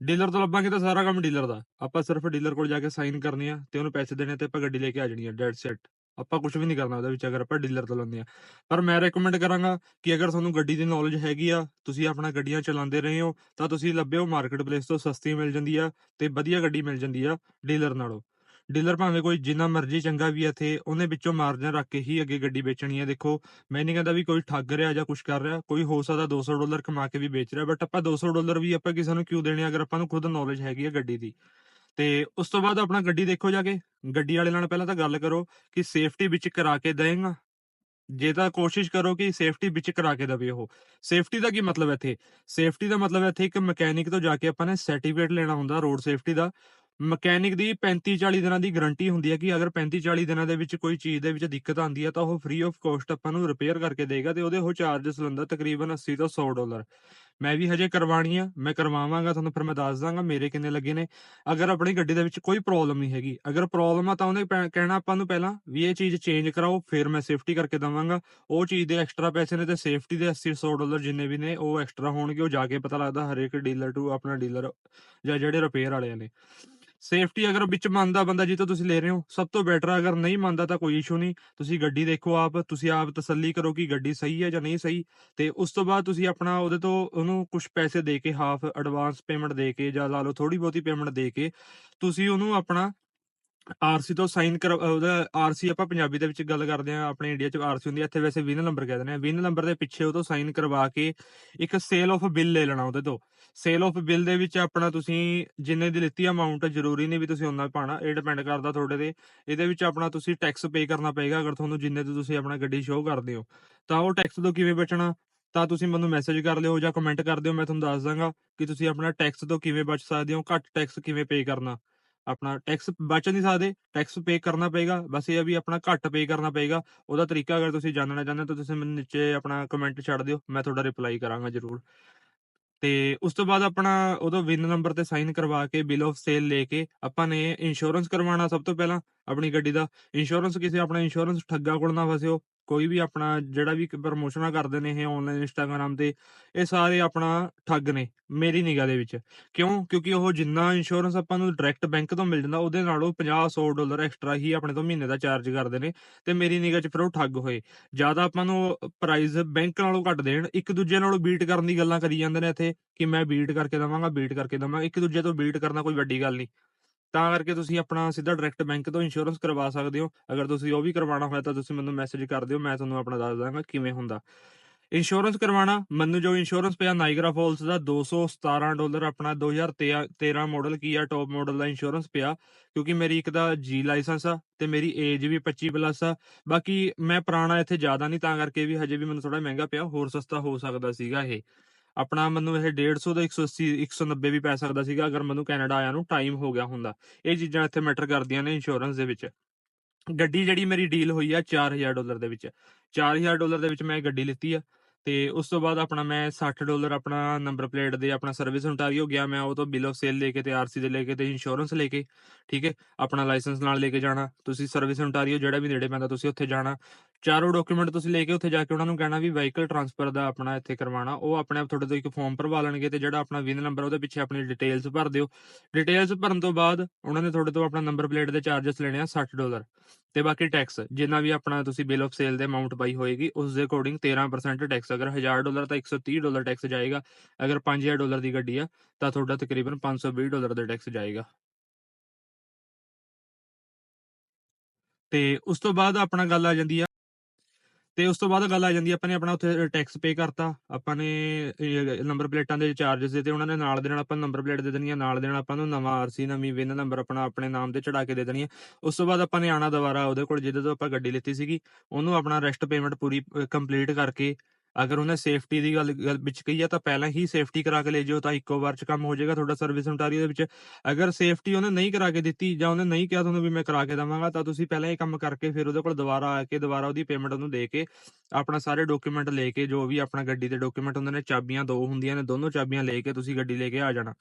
A: ਡੀਲਰ ਤੋਂ ਲੱਭਾਂਗੇ ਤਾਂ ਸਾਰਾ ਕੰਮ ਡੀਲਰ ਦਾ। ਆਪਾਂ ਸਿਰਫ ਡੀਲਰ ਕੋਲ ਜਾ ਕੇ ਸਾਈਨ ਕਰਨੀ ਆ ਤੇ ਉਹਨੂੰ ਪੈਸੇ ਦੇਣੇ ਤੇ ਆਪਾਂ ਗੱਡੀ ਲੈ ਕੇ ਆ ਜਾਣੀ ਆ ਡੈਡ ਸੈਟ ਆਪਾਂ ਕੁਝ ਵੀ ਨਹੀਂ ਕਰਨਾ ਉਹਦੇ ਵਿੱਚ, ਅਗਰ ਆਪਾਂ ਡੀਲਰ ਤੋਂ ਲੈਂਦੇ ਆ। ਪਰ ਮੈਂ ਰეკਮੈਂਡ ਕਰਾਂਗਾ ਕਿ ਅਗਰ ਤੁਹਾਨੂੰ ਗੱਡੀ ਦੀ ਨੌਲੇਜ ਹੈਗੀ ਆ, ਤੁਸੀਂ ਆਪਣਾ ਗੱਡੀਆਂ ਚਲਾਉਂਦੇ ਰਹੇ ਹੋ, ਤਾਂ ਤੁਸੀਂ ਲੱਭਿਓ ਮਾਰਕੀਟ ਪਲੇਸ ਤੋਂ ਸਸਤੀ ਮਿਲ ਜਾਂਦੀ ਆ ਤੇ ਵਧੀਆ ਗੱਡੀ ਮਿਲ ਜਾਂਦੀ ਆ ਡੀਲਰ ਨਾਲੋਂ। ਡੀਲਰ ਭਾਵੇਂ ਕੋਈ ਜਿੰਨਾ ਮਰਜ਼ੀ ਚੰਗਾ ਵੀ ਆ ਇੱਥੇ, ਉਹਨੇ ਵਿੱਚੋਂ ਮਾਰਜਨ ਰੱਖ ਕੇ ਹੀ ਅੱਗੇ ਗੱਡੀ ਵੇਚਣੀ ਹੈ ਦੇਖੋ, ਮੈਂ ਨਹੀਂ ਕਹਿੰਦਾ ਵੀ ਕੋਈ ਠੱਗ ਰਿਹਾ ਜਾਂ ਕੁਝ ਕਰ ਰਿਹਾ, ਕੋਈ ਹੋ ਸਕਦਾ 200 ਡਾਲਰ ਕਮਾ ਕੇ ਵੀ ਵੇਚ ਰਿਹਾ ਬਟ ਆਪਾਂ 200 ਡਾਲਰ ਵੀ ਆਪਾਂ ਕਿਸੇ ਨੂੰ ਕਿਉਂ ਦੇਣੇ ਅਗਰ ਆਪਾਂ ਨੂੰ ਖੁਦ ਨੌਲੇਜ ਹੈਗੀ ਹੈ ਗੱਡੀ ਦੀ। ਤੇ ਉਸ ਤੋਂ ਬਾਅਦ ਆਪਣਾ ਗੱਡੀ ਦੇਖੋ ਜਾ ਕੇ। ਗੱਡੀ ਵਾਲੇ ਨਾਲ ਪਹਿਲਾਂ ਤਾਂ ਗੱਲ ਕਰੋ ਕਿ ਸੇਫਟੀ ਵਿੱਚ ਕਰਾ ਕੇ ਦੇਗਾ ਜੇ ਤਾਂ ਕੋਸ਼ਿਸ਼ ਕਰੋ ਕਿ ਸੇਫਟੀ ਵਿੱਚ ਕਰਾ ਕੇ ਦਵੇ ਉਹ। ਸੇਫਟੀ ਦਾ ਕੀ ਮਤਲਬ ਇੱਥੇ? ਸੇਫਟੀ ਦਾ ਮਤਲਬ ਇੱਥੇ ਇੱਕ ਮਕੈਨਿਕ ਤੋਂ ਜਾ ਕੇ ਆਪਾਂ ਨੇ ਸਰਟੀਫਿਕੇਟ ਲੈਣਾ ਹੁੰਦਾ ਰੋਡ ਸੇਫਟੀ ਦਾ। ਮਕੈਨਿਕ ਦੀ 35 40 ਦਿਨਾਂ ਦੀ ਗਾਰੰਟੀ ਹੁੰਦੀ ਹੈ ਕਿ ਅਗਰ 35 40 ਦਿਨਾਂ ਦੇ ਵਿੱਚ ਕੋਈ ਚੀਜ਼ ਦੇ ਵਿੱਚ ਦਿੱਕਤ ਆਉਂਦੀ ਹੈ ਤਾਂ ਉਹ ਫ੍ਰੀ ਆਫ ਕੋਸਟ ਆਪਾਂ ਨੂੰ ਰਿਪੇਅਰ ਕਰਕੇ ਦੇਗਾ ਤੇ ਉਹਦੇ ਉਹ ਚਾਰजेस ਲੈਂਦਾ ਤਕਰੀਬਨ 80 ਤੋਂ 100 ਡਾਲਰ। ਮੈਂ ਵੀ ਹਜੇ ਕਰਵਾਣੀ ਆ, ਮੈਂ ਕਰਵਾਵਾਂਗਾ, ਤੁਹਾਨੂੰ ਫਿਰ ਮੈਂ ਦੱਸ ਦਾਂਗਾ ਮੇਰੇ ਕਿੰਨੇ ਲੱਗੇ ਨੇ। ਅਗਰ ਆਪਣੀ ਗੱਡੀ ਦੇ ਵਿੱਚ ਕੋਈ ਪ੍ਰੋਬਲਮ ਨਹੀਂ ਹੈਗੀ, ਅਗਰ ਪ੍ਰੋਬਲਮ ਆ ਤਾਂ ਉਹਨੇ ਪੈ- ਕਹਿਣਾ ਆਪਾਂ ਨੂੰ ਪਹਿਲਾਂ ਵੀ ਇਹ ਚੀਜ਼ ਚੇਂਜ ਕਰਾਓ, ਫਿਰ ਮੈਂ ਸੇਫਟੀ ਕਰਕੇ ਦਵਾਂਗਾ। ਉਹ ਚੀਜ਼ ਦੇ ਐਕਸਟਰਾ ਪੈਸੇ ਨੇ ਤੇ ਸੇਫਟੀ ਦੇ 80 100 ਡਾਲਰ ਜਿੰਨੇ ਵੀ ਨੇ ਉਹ ਐਕਸਟਰਾ ਹੋਣਗੇ, ਉਹ ਜਾ ਕੇ ਪਤਾ ਲੱਗਦਾ ਹਰੇਕ ਡੀਲਰ ਟੂ ਆਪਣਾ ਡੀਲਰ ਜਾਂ ਜਿਹੜੇ ਰਿਪੇਅਰ ਵਾਲਿਆਂ ਨੇ। ਸੇਫਟੀ ਅਗਰ ਵਿੱਚ ਮੰਨਦਾ ਬੰਦਾ ਜਿੱਤੋਂ ਤੁਸੀਂ ਲੈ ਰਹੇ ਹੋ, ਸਭ ਤੋਂ ਬੈਟਰ ਅਗਰ ਨਹੀਂ ਮੰਨਦਾ ਤਾਂ ਕੋਈ ਇਸ਼ੂ ਨਹੀਂ। ਤੁਸੀਂ ਗੱਡੀ ਦੇਖੋ ਆਪ, ਤੁਸੀਂ ਆਪ ਤਸੱਲੀ ਕਰੋ ਕਿ ਗੱਡੀ ਸਹੀ ਹੈ ਜਾਂ ਨਹੀਂ ਸਹੀ। ਤੇ ਉਸ ਤੋਂ ਬਾਅਦ ਤੁਸੀਂ ਆਪਣਾ ਉਹਦੇ ਤੋਂ ਉਹਨੂੰ ਕੁਝ ਪੈਸੇ ਦੇ ਕੇ ਹਾਫ ਐਡਵਾਂਸ ਪੇਮੈਂਟ ਦੇ ਕੇ ਜਾਂ ਲਾ ਲਓ ਥੋੜੀ ਬਹੁਤੀ ਪੇਮੈਂਟ ਦੇ ਕੇ, ਤੁਸੀਂ ਉਹਨੂੰ ਆਪਣਾ ਆਰਸੀ ਤੋਂ ਸਾਈਨ ਕਰ ਉਹਦਾ ਆਰਸੀ ਆਪਾਂ ਪੰਜਾਬੀ ਦੇ ਵਿੱਚ ਗੱਲ ਕਰਦੇ ਆ ਆਪਣੇ ਇੰਡੀਆ 'ਚ ਆਰਸੀ ਹੁੰਦੀ ਹੈ, ਇੱਥੇ ਵੈਸੇ ਵਿਨ ਨੰਬਰ ਕਹਿ ਦਿੰਦੇ ਆ ਵਿਨ ਨੰਬਰ ਦੇ ਪਿੱਛੇ ਉਹ ਤੋਂ ਸਾਈਨ ਕਰਵਾ ਕੇ ਇੱਕ ਸੇਲ ਆਫ ਬਿੱਲ ਲੈ ਲੈਣਾ ਉਹਦੇ ਤੋਂ। ਸੇਲ ਆਫ ਬਿੱਲ ਦੇ ਵਿੱਚ ਆਪਣਾ ਤੁਸੀਂ ਜਿੰਨੇ ਦੀ ਲਿੱਤੀ ਅਮਾਉਂਟ ਜ਼ਰੂਰੀ ਨਹੀਂ ਵੀ ਤੁਸੀਂ ਉਹਨਾਂ ਪਾਣਾ ਇਹ ਡਿਪੈਂਡ ਕਰਦਾ ਤੁਹਾਡੇ ਤੇ। ਇਹਦੇ ਵਿੱਚ ਆਪਣਾ ਤੁਸੀਂ ਟੈਕਸ ਪੇ ਕਰਨਾ ਪਏਗਾ, ਅਗਰ ਤੁਹਾਨੂੰ ਜਿੰਨੇ ਤੇ ਤੁਸੀਂ ਆਪਣਾ ਗੱਡੀ ਸ਼ੋਅ ਕਰਦੇ ਹੋ। ਤਾਂ ਉਹ ਟੈਕਸ ਤੋਂ ਕਿਵੇਂ ਬਚਣਾ? ਤਾਂ ਤੁਸੀਂ ਮੈਨੂੰ ਮੈਸੇਜ ਕਰ ਲਿਓ ਜਾਂ ਕਮੈਂਟ ਕਰ ਦਿਓ, ਮੈਂ ਤੁਹਾਨੂੰ ਦੱਸ ਦਾਂਗਾ ਕਿ ਤੁਸੀਂ ਆਪਣਾ ਟੈਕਸ ਤੋਂ ਕਿਵੇਂ ਬਚ ਸਕਦੇ ਹੋ, ਘੱਟ ਟੈਕਸ ਕਿਵੇਂ ਪੇ ਕਰਨਾ। ਆਪਣਾ ਟੈਕਸ ਬਚ ਨਹੀਂ ਸਕਦੇ ਟੈਕਸ ਪੇ ਕਰਨਾ ਪਏਗਾ, ਬਸ ਇਹ ਆ ਵੀ ਆਪਣਾ ਘੱਟ ਪੇ ਕਰਨਾ ਪਏਗਾ। ਉਹਦਾ ਤਰੀਕਾ ਅਗਰ ਤੁਸੀਂ ਜਾਣਨਾ ਚਾਹੁੰਦੇ ਤਾਂ ਤੁਸੀਂ ਮੈਨੂੰ ਨੀਚੇ ਆਪਣਾ ਕਮੈਂਟ ਛੱਡ ਦਿਓ, ਮੈਂ ਤੁਹਾਡਾ ਰਿਪਲਾਈ ਕਰਾਂਗਾ ਜ਼ਰੂਰ। ਤੇ ਉਸ ਤੋਂ ਬਾਅਦ ਆਪਣਾ ਉਹਦਾ ਵਿਨ ਨੰਬਰ ਤੇ ਸਾਈਨ ਕਰਵਾ ਕੇ ਬਿਲ ਆਫ ਸੇਲ ਲੈ ਕੇ, ਆਪਾਂ ਨੇ ਇੰਸ਼ੋਰੈਂਸ ਕਰਵਾਉਣਾ ਸਭ ਤੋਂ ਪਹਿਲਾਂ ਆਪਣੀ ਗੱਡੀ ਦਾ। ਇੰਸ਼ੋਰੈਂਸ ਕਿਸੇ ਆਪਣਾ ਇੰਸ਼ੋਰੈਂਸ ਠੱਗਾ ਕੋਲ ਨਾ ਫਸਿਓ। ਕੋਈ ਵੀ ਆਪਣਾ ਜਿਹੜਾ ਵੀ ਪ੍ਰਮੋਸ਼ਨਾਂ ਕਰਦੇ ਨੇ ਇਹ ਆਨਲਾਈਨ ਇੰਸਟਾਗ੍ਰam ਤੇ, ਇਹ ਸਾਰੇ ਆਪਣਾ ਠੱਗ ਨੇ ਮੇਰੀ ਨਿਗਾਹ ਦੇ ਵਿੱਚ। ਕਿਉਂ? ਕਿਉਂਕਿ ਉਹ ਜਿੰਨਾ ਇੰਸ਼ੋਰੈਂਸ ਆਪਾਂ ਨੂੰ ਡਾਇਰੈਕਟ ਬੈਂਕ ਤੋਂ ਮਿਲ ਜਾਂਦਾ, ਉਹਦੇ ਨਾਲੋਂ 50 100 ਡਾਲਰ ਐਕਸਟਰਾ ਹੀ ਆਪਣੇ ਤੋਂ ਮਹੀਨੇ ਦਾ ਚਾਰਜ ਕਰਦੇ ਨੇ ਤੇ ਮੇਰੀ ਨਿਗਾਹ 'ਚ ਫਿਰ ਉਹ ਠੱਗ ਹੋਏ। ਜ਼ਿਆਦਾ ਆਪਾਂ ਨੂੰ ਪ੍ਰਾਈਸ ਬੈਂਕ ਨਾਲੋਂ ਘੱਟ ਦੇਣ, ਇੱਕ ਦੂਜੇ ਨਾਲੋਂ ਬੀਟ ਕਰਨ ਦੀ ਗੱਲਾਂ ਕਰੀ ਜਾਂਦੇ ਨੇ ਇੱਥੇ ਕਿ ਮੈਂ ਬੀਟ ਕਰਕੇ ਦਵਾਂਗਾ ਬੀਟ ਕਰਕੇ ਦਵਾਂਗਾ, ਇੱਕ ਦੂਜੇ ਤੋਂ ਬੀਟ ਕਰਨਾ ਕੋਈ ਵੱਡੀ ਗੱਲ ਨਹੀਂ। ਤਾਂ ਕਰਕੇ ਤੁਸੀਂ ਆਪਣਾ ਸਿੱਧਾ ਡਾਇਰੈਕਟ ਬੈਂਕ ਤੋਂ ਇੰਸ਼ੋਰੈਂਸ ਕਰਵਾ ਸਕਦੇ ਹੋ। ਅਗਰ ਤੁਸੀਂ ਉਹ ਵੀ ਕਰਵਾਉਣਾ ਹੋਇਆ ਤਾਂ ਤੁਸੀਂ ਮੈਨੂੰ ਮੈਸੇਜ ਕਰ ਦਿਓ, ਮੈਂ ਤੁਹਾਨੂੰ ਆਪਣਾ ਦੱਸ ਦਾਂਗਾ ਕਿਵੇਂ ਹੁੰਦਾ। ਇੰਸ਼ੋਰੈਂਸ ਕਰਵਾਉਣਾ, ਮੈਨੂੰ ਜੋ ਇੰਸ਼ੋਰੈਂਸ ਪਿਆ ਨਾਈਗਰਾ ਫਾਲਸ ਦਾ 217 ਡਾਲਰ, ਆਪਣਾ 2013 ਮਾਡਲ ਕੀਆ ਟੌਪ ਮਾਡਲ ਦਾ ਇੰਸ਼ੋਰੈਂਸ ਪਿਆ, ਕਿਉਂਕਿ ਮੇਰੀ ਇੱਕ ਦਾ ਜੀ ਲਾਇਸੈਂਸ ਆ ਤੇ ਮੇਰੀ ਏਜ ਵੀ 25 ਪਲੱਸ ਆ। ਬਾਕੀ ਮੈਂ ਪੁਰਾਣਾ ਇੱਥੇ ਜ਼ਿਆਦਾ ਨਹੀਂ, ਤਾਂ ਕਰਕੇ ਵੀ ਹਜੇ ਵੀ ਮੈਨੂੰ ਥੋੜਾ ਮਹਿੰਗਾ ਪਿਆ, ਹੋਰ ਸਸਤਾ ਹੋ ਸਕਦਾ ਸੀਗਾ ਇਹ। ਆਪਣਾ ਮੈਨੂੰ ਇਹ 150 ਦਾ 180 190 ਵੀ ਪੈ ਸਕਦਾ ਸੀਗਾ ਅਗਰ ਮੈਨੂੰ ਕੈਨੇਡਾ ਆਇਆ ਨੂੰ ਟਾਈਮ ਹੋ ਗਿਆ ਹੁੰਦਾ। ਇਹ ਚੀਜ਼ਾਂ ਇੱਥੇ ਮੈਟਰ ਕਰਦੀਆਂ ਨੇ ਇੰਸ਼ੋਰੈਂਸ ਦੇ ਵਿੱਚ। ਗੱਡੀ ਜਿਹੜੀ ਮੇਰੀ ਡੀਲ ਹੋਈ ਆ 4000 ਡਾਲਰ ਦੇ ਵਿੱਚ। 4000 ਡਾਲਰ ਦੇ ਵਿੱਚ ਮੈਂ ਇਹ ਗੱਡੀ ਲਿੱਤੀ ਆ ਤੇ ਉਸ ਤੋਂ ਬਾਅਦ ਆਪਣਾ ਮੈਂ 60 ਡਾਲਰ ਆਪਣਾ ਨੰਬਰ ਪਲੇਟ ਦੇ ਆਪਣਾ ਸਰਵਿਸ ontario ਗਿਆ ਮੈਂ ਉਹ ਤੋਂ ਬਿਲ ਆਫ ਸੇਲ ਲੈ ਕੇ ਤੇ ਆਰਸੀ ਦੇ ਲੈ ਕੇ ਤੇ ਇੰਸ਼ੋਰੈਂਸ ਲੈ ਕੇ, ਠੀਕ ਹੈ? ਆਪਣਾ ਲਾਇਸੈਂਸ ਨਾਲ ਲੈ ਕੇ ਜਾਣਾ, ਤੁਸੀਂ ਸਰਵਿਸ ontario ਜਿਹੜਾ ਵੀ ਨੇੜੇ ਪੈਂਦਾ ਤੁਸੀਂ ਉੱਥੇ ਜਾਣਾ। ਚਾਰੋਂ ਡਾਕੂਮੈਂਟ ਤੁਸੀਂ ਲੈ ਕੇ ਉੱਥੇ ਜਾ ਕੇ ਉਹਨਾਂ ਨੂੰ ਕਹਿਣਾ ਵੀ ਵਹੀਕਲ ਟਰਾਂਸਫਰ ਦਾ ਆਪਣਾ ਇੱਥੇ ਕਰਵਾਉਣਾ, ਉਹ ਆਪਣੇ ਆਪ ਤੁਹਾਡੇ ਤੋਂ ਇੱਕ ਫਾਰਮ ਭਰਵਾ ਲੈਣਗੇ ਤੇ ਜਿਹੜਾ ਆਪਣਾ ਵਿਨ ਨੰਬਰ ਉਹਦੇ ਪਿੱਛੇ ਆਪਣੀ ਡਿਟੇਲਸ ਭਰ ਦਿਓ। ਡਿਟੇਲਸ ਭਰਨ ਤੋਂ ਬਾਅਦ ਉਹਨਾਂ ਨੇ ਤੁਹਾਡੇ ਤੋਂ ਆਪਣਾ ਨੰਬਰ ਪਲੇਟ ਦੇ ਚਾਰजेस ਲੈਣੇ ਆ 60 ਡਾਲਰ ਤੇ ਬਾਕੀ ਟੈਕਸ ਜਿੰਨਾ ਵੀ ਆਪਣਾ ਤੁਸੀਂ ਬਿਲ ਆਫ ਸੇਲ ਦੇ ਅਮਾਉਂਟ ਪਾਈ ਹੋਏਗੀ, ਉਸ ਦੇ ਅਕੋਰਡਿੰਗ 13% ਟੈਕਸ ਅਗਰ 1000 ਡਾਲਰ ਤਾਂ 130 ਡਾਲਰ ਟੈਕਸ ਜਾਏਗਾ, ਅਗਰ 5000 ਡਾਲਰ ਦੀ ਗੱਡੀ ਆ, ਤਾਂ ਤੁਹਾਡਾ ਤਕਰੀਬਨ 520 ਡਾਲਰ ਦਾ ਟੈਕਸ ਜਾਏਗਾ। ਤੇ ਉਸ ਤੋਂ ਬਾਅਦ ਆਪਣਾ ਗੱਲ ਆ ਜਾਂਦੀ ਆ ਤੇ ਉਸ ਤੋਂ ਬਾਅਦ ਗੱਲ ਆ ਜਾਂਦੀ ਆਪਾਂ ਨੇ ਆਪਣਾ ਉੱਥੇ ਟੈਕਸ ਪੇ ਕਰਤਾ। ਆਪਾਂ ਨੇ ਨੰਬਰ ਪਲੇਟਾਂ ਦੇ ਚਾਰजेस ਦਿੱਤੇ, ਉਹਨਾਂ ਨੇ ਨਾਲ ਦੇ ਨਾਲ ਆਪਾਂ ਨੰਬਰ ਪਲੇਟ ਦੇ ਦੇਣੀ ਆ ਨਾਲ ਦੇ ਨਾਲ ਆਪਾਂ ਨੂੰ ਨਵਾਂ ਆਰਸੀ ਨਵੀਂ ਵਿਨ ਨੰਬਰ ਆਪਣਾ, ਆਪਣੇ ਨਾਮ ਤੇ ਚੜਾ ਕੇ ਦੇ ਦੇਣੀ ਆ ਉਸ ਤੋਂ ਬਾਅਦ ਆਪਾਂ ਨੇ ਆਣਾ ਦੁਬਾਰਾ ਉਹਦੇ ਕੋਲ, ਜਿਹਦੇ ਤੋਂ ਆਪਾਂ ਗੱਡੀ ਲਿੱਤੀ ਸੀਗੀ, ਉਹਨੂੰ ਆਪਣਾ ਰੈਸਟ ਪੇਮੈਂਟ ਪੂਰੀ ਕੰਪਲੀਟ ਕਰਕੇ ਅਗਰ ਉਹਨੇ ਸੇਫਟੀ ਦੀ ਗੱਲ ਵਿੱਚ ਕਹੀ ਆ ਤਾਂ ਪਹਿਲਾਂ ਹੀ ਸੇਫਟੀ ਕਰਾ ਕੇ ਲੈ ਜਿਓ ਤਾਂ ਇੱਕੋ ਵਾਰ ਚ ਕੰਮ ਹੋ ਜਾਏਗਾ ਤੁਹਾਡਾ ਸਰਵਿਸ ontario ਦੇ ਵਿੱਚ। ਅਗਰ ਸੇਫਟੀ ਉਹਨੇ ਨਹੀਂ ਕਰਾ ਕੇ ਦਿੱਤੀ ਜਾਂ ਉਹਨੇ ਨਹੀਂ ਕਿਹਾ ਤੁਹਾਨੂੰ ਵੀ ਮੈਂ ਕਰਾ ਕੇ ਦਵਾਂਗਾ ਤਾਂ ਤੁਸੀਂ ਪਹਿਲਾਂ ਇਹ ਕੰਮ ਕਰਕੇ ਫਿਰ ਉਹਦੇ ਕੋਲ ਦੁਬਾਰਾ ਆ ਕੇ ਦੁਬਾਰਾ ਉਹਦੀ ਪੇਮੈਂਟ ਉਹਨੂੰ ਦੇ ਕੇ ਆਪਣਾ ਸਾਰੇ ਡਾਕੂਮੈਂਟ ਲੈ ਕੇ ਜੋ ਵੀ ਆਪਣਾ ਗੱਡੀ ਦੇ ਡਾਕੂਮੈਂਟ ਹੁੰਦੇ ਨੇ ਚਾਬੀਆਂ ਦੋ ਹੁੰਦੀਆਂ ਨੇ, ਦੋਨੋਂ ਚਾਬੀਆਂ ਲੈ ਕੇ ਤੁਸੀਂ ਗੱਡੀ ਲੈ ਕੇ ਆ ਜਾਣਾ।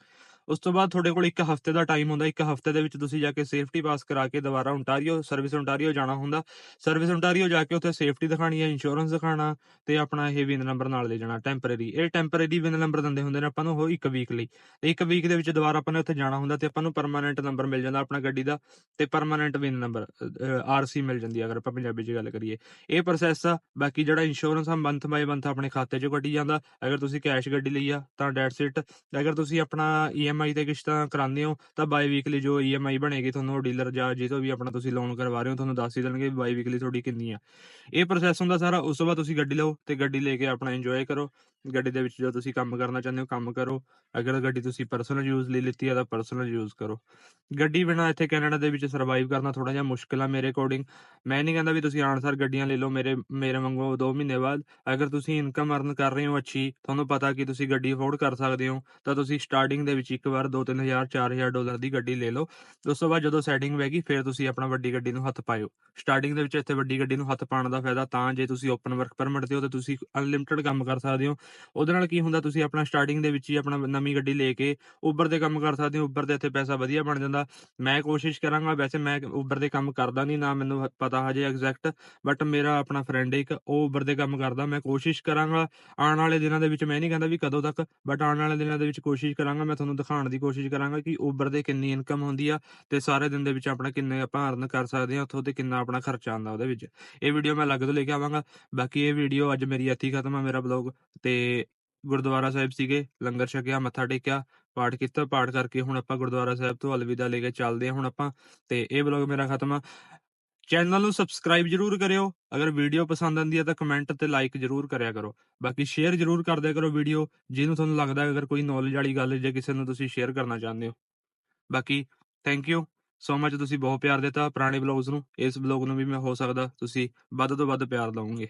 A: ਉਸ ਤੋਂ ਬਾਅਦ ਤੁਹਾਡੇ ਕੋਲ ਇੱਕ ਹਫ਼ਤੇ ਦਾ ਟਾਈਮ ਹੁੰਦਾ, ਇੱਕ ਹਫ਼ਤੇ ਦੇ ਵਿੱਚ ਤੁਸੀਂ ਜਾ ਕੇ ਸੇਫਟੀ ਪਾਸ ਕਰਾ ਕੇ ਦੁਬਾਰਾ ਓਨਟਾਰੀਓ ਸਰਵਿਸ ਓਨਟਾਰੀਓ ਜਾਣਾ ਹੁੰਦਾ। ਸਰਵਿਸ ontario ਜਾ ਕੇ ਉੱਥੇ ਸੇਫਟੀ ਦਿਖਾਣੀ ਹੈ ਇੰਸ਼ੋਰੈਂਸ ਦਿਖਾਣਾ ਤੇ ਆਪਣਾ ਇਹ ਵਿਨ ਨੰਬਰ ਨਾਲ ਲੈ ਜਾਣਾ ਟੈਂਪਰੇਰੀ ਇਹ ਟੈਂਪਰੇਰੀ ਵਿਨ ਨੰਬਰ ਦਿੰਦੇ ਹੁੰਦੇ ਨੇ ਆਪਾਂ ਨੂੰ ਉਹ ਇੱਕ ਵੀਕ ਲਈ। ਤੇ ਇੱਕ ਵੀਕ ਦੇ ਵਿੱਚ ਦੁਬਾਰਾ ਆਪਾਂ ਨੇ ਉੱਥੇ ਜਾਣਾ ਹੁੰਦਾ ਤੇ ਆਪਾਂ ਨੂੰ ਪਰਮਾਨੈਂਟ ਨੰਬਰ ਮਿਲ ਜਾਂਦਾ ਆਪਣਾ ਗੱਡੀ ਦਾ ਤੇ ਪਰਮਾਨੈਂਟ ਵਿਨ ਨੰਬਰ ਆਰਸੀ ਮਿਲ ਜਾਂਦੀ ਹੈ, ਅਗਰ ਆਪਾਂ ਪੰਜਾਬੀ 'ਚ ਗੱਲ ਕਰੀਏ। ਇਹ ਪ੍ਰੋਸੈਸ ਆ, ਬਾਕੀ ਜਿਹੜਾ ਇੰਸ਼ੋਰੈਂਸ ਆ ਮੰਥ ਬਾਈ ਮੰਥ ਆਪਣੇ ਖਾਤੇ 'ਚੋਂ ਕੱਢੀ ਜਾਂਦਾ। ਅਗਰ ਤੁਸੀਂ ਕੈਸ਼ ਗੱਡੀ ਲਈ ਆ, ਤਾਂ ਡੈਟਸ ਇਟ ਅਗਰ ਤੁਸੀਂ ਆਪਣਾ EMI ਤੇ ਕਿਸ਼ਤਾਂ ਕਰਾਉਂਦੇ ਹੋ, ਤਾਂ ਬਾਈ ਵੀਕਲੀ ਜੋ EMI ਬਣੇਗੀ ਤੁਹਾਨੂੰ ਡੀਲਰ ਜਾਂ ਜਿੱਥੋਂ ਵੀ ਆਪਣਾ ਤੁਸੀਂ ਲੋਨ ਕਰਵਾ ਰਹੇ ਹੋ, ਤੁਹਾਨੂੰ ਦੱਸ ਹੀ ਦੇਣਗੇ ਵੀ ਬਾਈ ਵੀਕਲੀ ਤੁਹਾਡੀ ਕਿੰਨੀ ਆ। ਇਹ ਪ੍ਰੋਸੈਸ ਹੁੰਦਾ ਸਾਰਾ, ਉਸ ਤੋਂ ਬਾਅਦ ਤੁਸੀਂ ਗੱਡੀ ਲਓ ਤੇ ਗੱਡੀ ਲੈ ਕੇ ਆਪਣਾ ਇੰਜੋਏ ਕਰੋ। ਗੱਡੀ ਦੇ ਵਿੱਚ ਜੋ ਤੁਸੀਂ ਕੰਮ ਕਰਨਾ ਚਾਹੁੰਦੇ ਹੋ, ਕੰਮ ਕਰੋ। ਅਗਰ ਗੱਡੀ ਤੁਸੀਂ ਪਰਸਨਲ ਯੂਜ਼ ਲਈ ਲਿੱਤੀ ਆ ਤਾਂ ਪਰਸਨਲ ਯੂਜ਼ ਕਰੋ। ਗੱਡੀ ਬਿਨਾ ਇੱਥੇ ਕੈਨੇਡਾ ਦੇ ਵਿੱਚ ਸਰਵਾਈਵ ਕਰਨਾ ਥੋੜਾ ਜਿਹਾ ਮੁਸ਼ਕਿਲ ਆ ਮੇਰੇ ਅਕੋਰਡਿੰਗ ਮੈਂ ਨਹੀਂ ਕਹਿੰਦਾ ਵੀ ਤੁਸੀਂ ਆਨਸਰ ਗੱਡੀਆਂ ਲੈ ਲਓ ਮੇਰੇ ਮੇਰੇ ਵਾਂਗੂ 2 ਮਹੀਨੇ ਬਾਅਦ। ਅਗਰ ਤੁਸੀਂ ਇਨਕਮ ਅਰਨ ਕਰ ਰਹੇ ਹੋ ਅੱਛੀ, ਤੁਹਾਨੂੰ ਪਤਾ ਕਿ ਤੁਸੀਂ ਗੱਡੀ ਅਫੋਰਡ ਕਰ ਸਕਦੇ ਹੋ, ਤਾਂ ਤੁਸੀਂ ਸਟਾਰਟਿੰਗ ਦੇ ਵਿੱਚ ਇੱਕ ਵਾਰ 2-3000 4000 ਡਾਲਰ ਦੀ ਗੱਡੀ ਲੈ ਲਓ। ਉਸ ਤੋਂ ਬਾਅਦ ਜਦੋਂ ਸੈਟਿੰਗ ਵੈਗੀ ਫਿਰ ਤੁਸੀਂ ਆਪਣਾ ਵੱਡੀ ਗੱਡੀ ਨੂੰ ਹੱਥ ਪਾਇਓ। ਸਟਾਰਟਿੰਗ ਦੇ ਵਿੱਚ ਇੱਥੇ ਵੱਡੀ ਗੱਡੀ ਨੂੰ ਹੱਥ ਪਾਉਣ ਦਾ ਫਾਇਦਾ ਤਾਂ ਜੇ ਤੁਸੀਂ ਓਪਨ ਵਰਕ ਪਰਮਿਟ ਤੇ ਹੋ, ਤਾਂ ਤੁਸੀਂ ਅਨਲਿਮਿਟਿਡ ਕੰਮ ਕਰ ਸਕਦੇ ਹੋ। ਉਹਦੇ ਨਾਲ ਕੀ ਹੁੰਦਾ, ਤੁਸੀਂ ਆਪਣਾ ਸਟਾਰਟਿੰਗ ਦੇ ਵਿੱਚ ਹੀ ਆਪਣਾ ਨਵੀਂ ਗੱਡੀ ਲੈ ਕੇ ਉਬਰ ਦੇ ਕੰਮ ਕਰ ਸਕਦੇ ਹੋ ਉਬਰ ਦੇ ਇੱਥੇ ਪੈਸਾ ਵਧੀਆ ਬਣ ਜਾਂਦਾ। ਮੈਂ ਕੋਸ਼ਿਸ਼ ਕਰਾਂਗਾ, ਵੈਸੇ ਮੈਂ ਉਬਰ ਦੇ ਕੰਮ ਕਰਦਾ ਨਹੀਂ, ਨਾ ਮੈਨੂੰ ਪਤਾ ਹਜੇ ਐਗਜ਼ੈਕਟ ਬਟ ਮੇਰਾ ਆਪਣਾ ਫਰੈਂਡ ਇੱਕ, ਉਹ ਉਬਰ ਦੇ ਕੰਮ ਕਰਦਾ। ਮੈਂ ਕੋਸ਼ਿਸ਼ ਕਰਾਂਗਾ, ਆਉਣ ਵਾਲੇ ਦਿਨਾਂ ਦੇ ਵਿੱਚ ਮੈਂ ਨਹੀਂ ਕਹਿੰਦਾ ਵੀ ਕਦੋਂ ਤੱਕ ਬਟ ਆਉਣ ਵਾਲੇ ਦਿਨਾਂ ਦੇ ਵਿੱਚ ਕੋਸ਼ਿਸ਼ ਕਰਾਂਗਾ, ਮੈਂ ਤੁਹਾਨੂੰ ਦਿਖਾਉਣ ਦੀ ਕੋਸ਼ਿਸ਼ ਕਰਾਂਗਾ ਕਿ ਉਬਰ ਦੇ ਕਿੰਨੀ ਇਨਕਮ ਹੁੰਦੀ ਆ ਤੇ ਸਾਰੇ ਦਿਨ ਦੇ ਵਿੱਚ ਆਪਣਾ ਕਿੰਨੇ ਆਪਾਂ ਅਰਨ ਕਰ ਸਕਦੇ ਹਾਂ ਉੱਥੋਂ ਤੇ ਕਿੰਨਾ ਆਪਣਾ ਖਰਚਾ ਆਉਂਦਾ ਉਹਦੇ ਵਿੱਚ। ਇਹ ਵੀਡੀਓ ਮੈਂ ਅਲੱਗ ਤੋਂ ਲੈ ਕੇ ਆਵਾਂਗਾ। ਬਾਕੀ ਇਹ ਵੀਡੀਓ ਅੱਜ ਮੇਰੀ ਇੱਥੇ ਹੀ ਖਤਮ ਆ, ਮੇਰਾ ਬਲੌਗ ਤੇ ਗੁਰਦੁਆਰਾ ਸਾਹਿਬ ਸੀਗੇ, ਲੰਗਰ ਛਕਿਆ, ਮੱਥਾ ਟੇਕਿਆ, ਪਾਠ ਕੀਤਾ, ਪਾਠ ਕਰਕੇ ਹੁਣ ਆਪਾਂ ਗੁਰਦੁਆਰਾ ਸਾਹਿਬ ਤੋਂ ਅਲਵਿਦਾ ਲੈ ਕੇ ਚੱਲਦੇ ਹਾਂ ਹੁਣ ਆਪਾਂ ਤੇ ਇਹ ਵਲੌਗ ਮੇਰਾ ਖਤਮ ਆ। ਚੈਨਲ ਨੂੰ ਸਬਸਕ੍ਰਾਈਬ ਜਰੂਰ ਕਰਿਓ, ਅਗਰ ਵੀਡੀਓ ਪਸੰਦ ਆਂਦੀ ਹੈ ਤਾਂ ਕਮੈਂਟ ਤੇ ਲਾਈਕ ਜਰੂਰ ਕਰਿਆ ਕਰੋ, ਬਾਕੀ ਸ਼ੇਅਰ ਜਰੂਰ ਕਰਦਿਆ ਕਰੋ ਵੀਡੀਓ, ਜਿਹਨੂੰ ਤੁਹਾਨੂੰ ਲੱਗਦਾ ਹੈ ਅਗਰ ਕੋਈ ਨੌਲੇਜ ਵਾਲੀ ਗੱਲ ਜੇ ਕਿਸੇ ਨੂੰ ਤੁਸੀਂ ਸ਼ੇਅਰ ਕਰਨਾ ਚਾਹੁੰਦੇ ਹੋ। ਬਾਕੀ ਥੈਂਕ ਯੂ ਸੋ ਮਚ ਤੁਸੀਂ ਬਹੁਤ ਪਿਆਰ ਦਿੱਤਾ ਪੁਰਾਣੇ ਵਲੌਗਸ ਨੂੰ, ਇਸ ਵਲੌਗ ਨੂੰ ਵੀ ਮੈਂ ਹੋ ਸਕਦਾ ਤੁਸੀਂ ਵੱਧ ਤੋਂ ਵੱਧ ਪਿਆਰ ਦਿਓਗੇ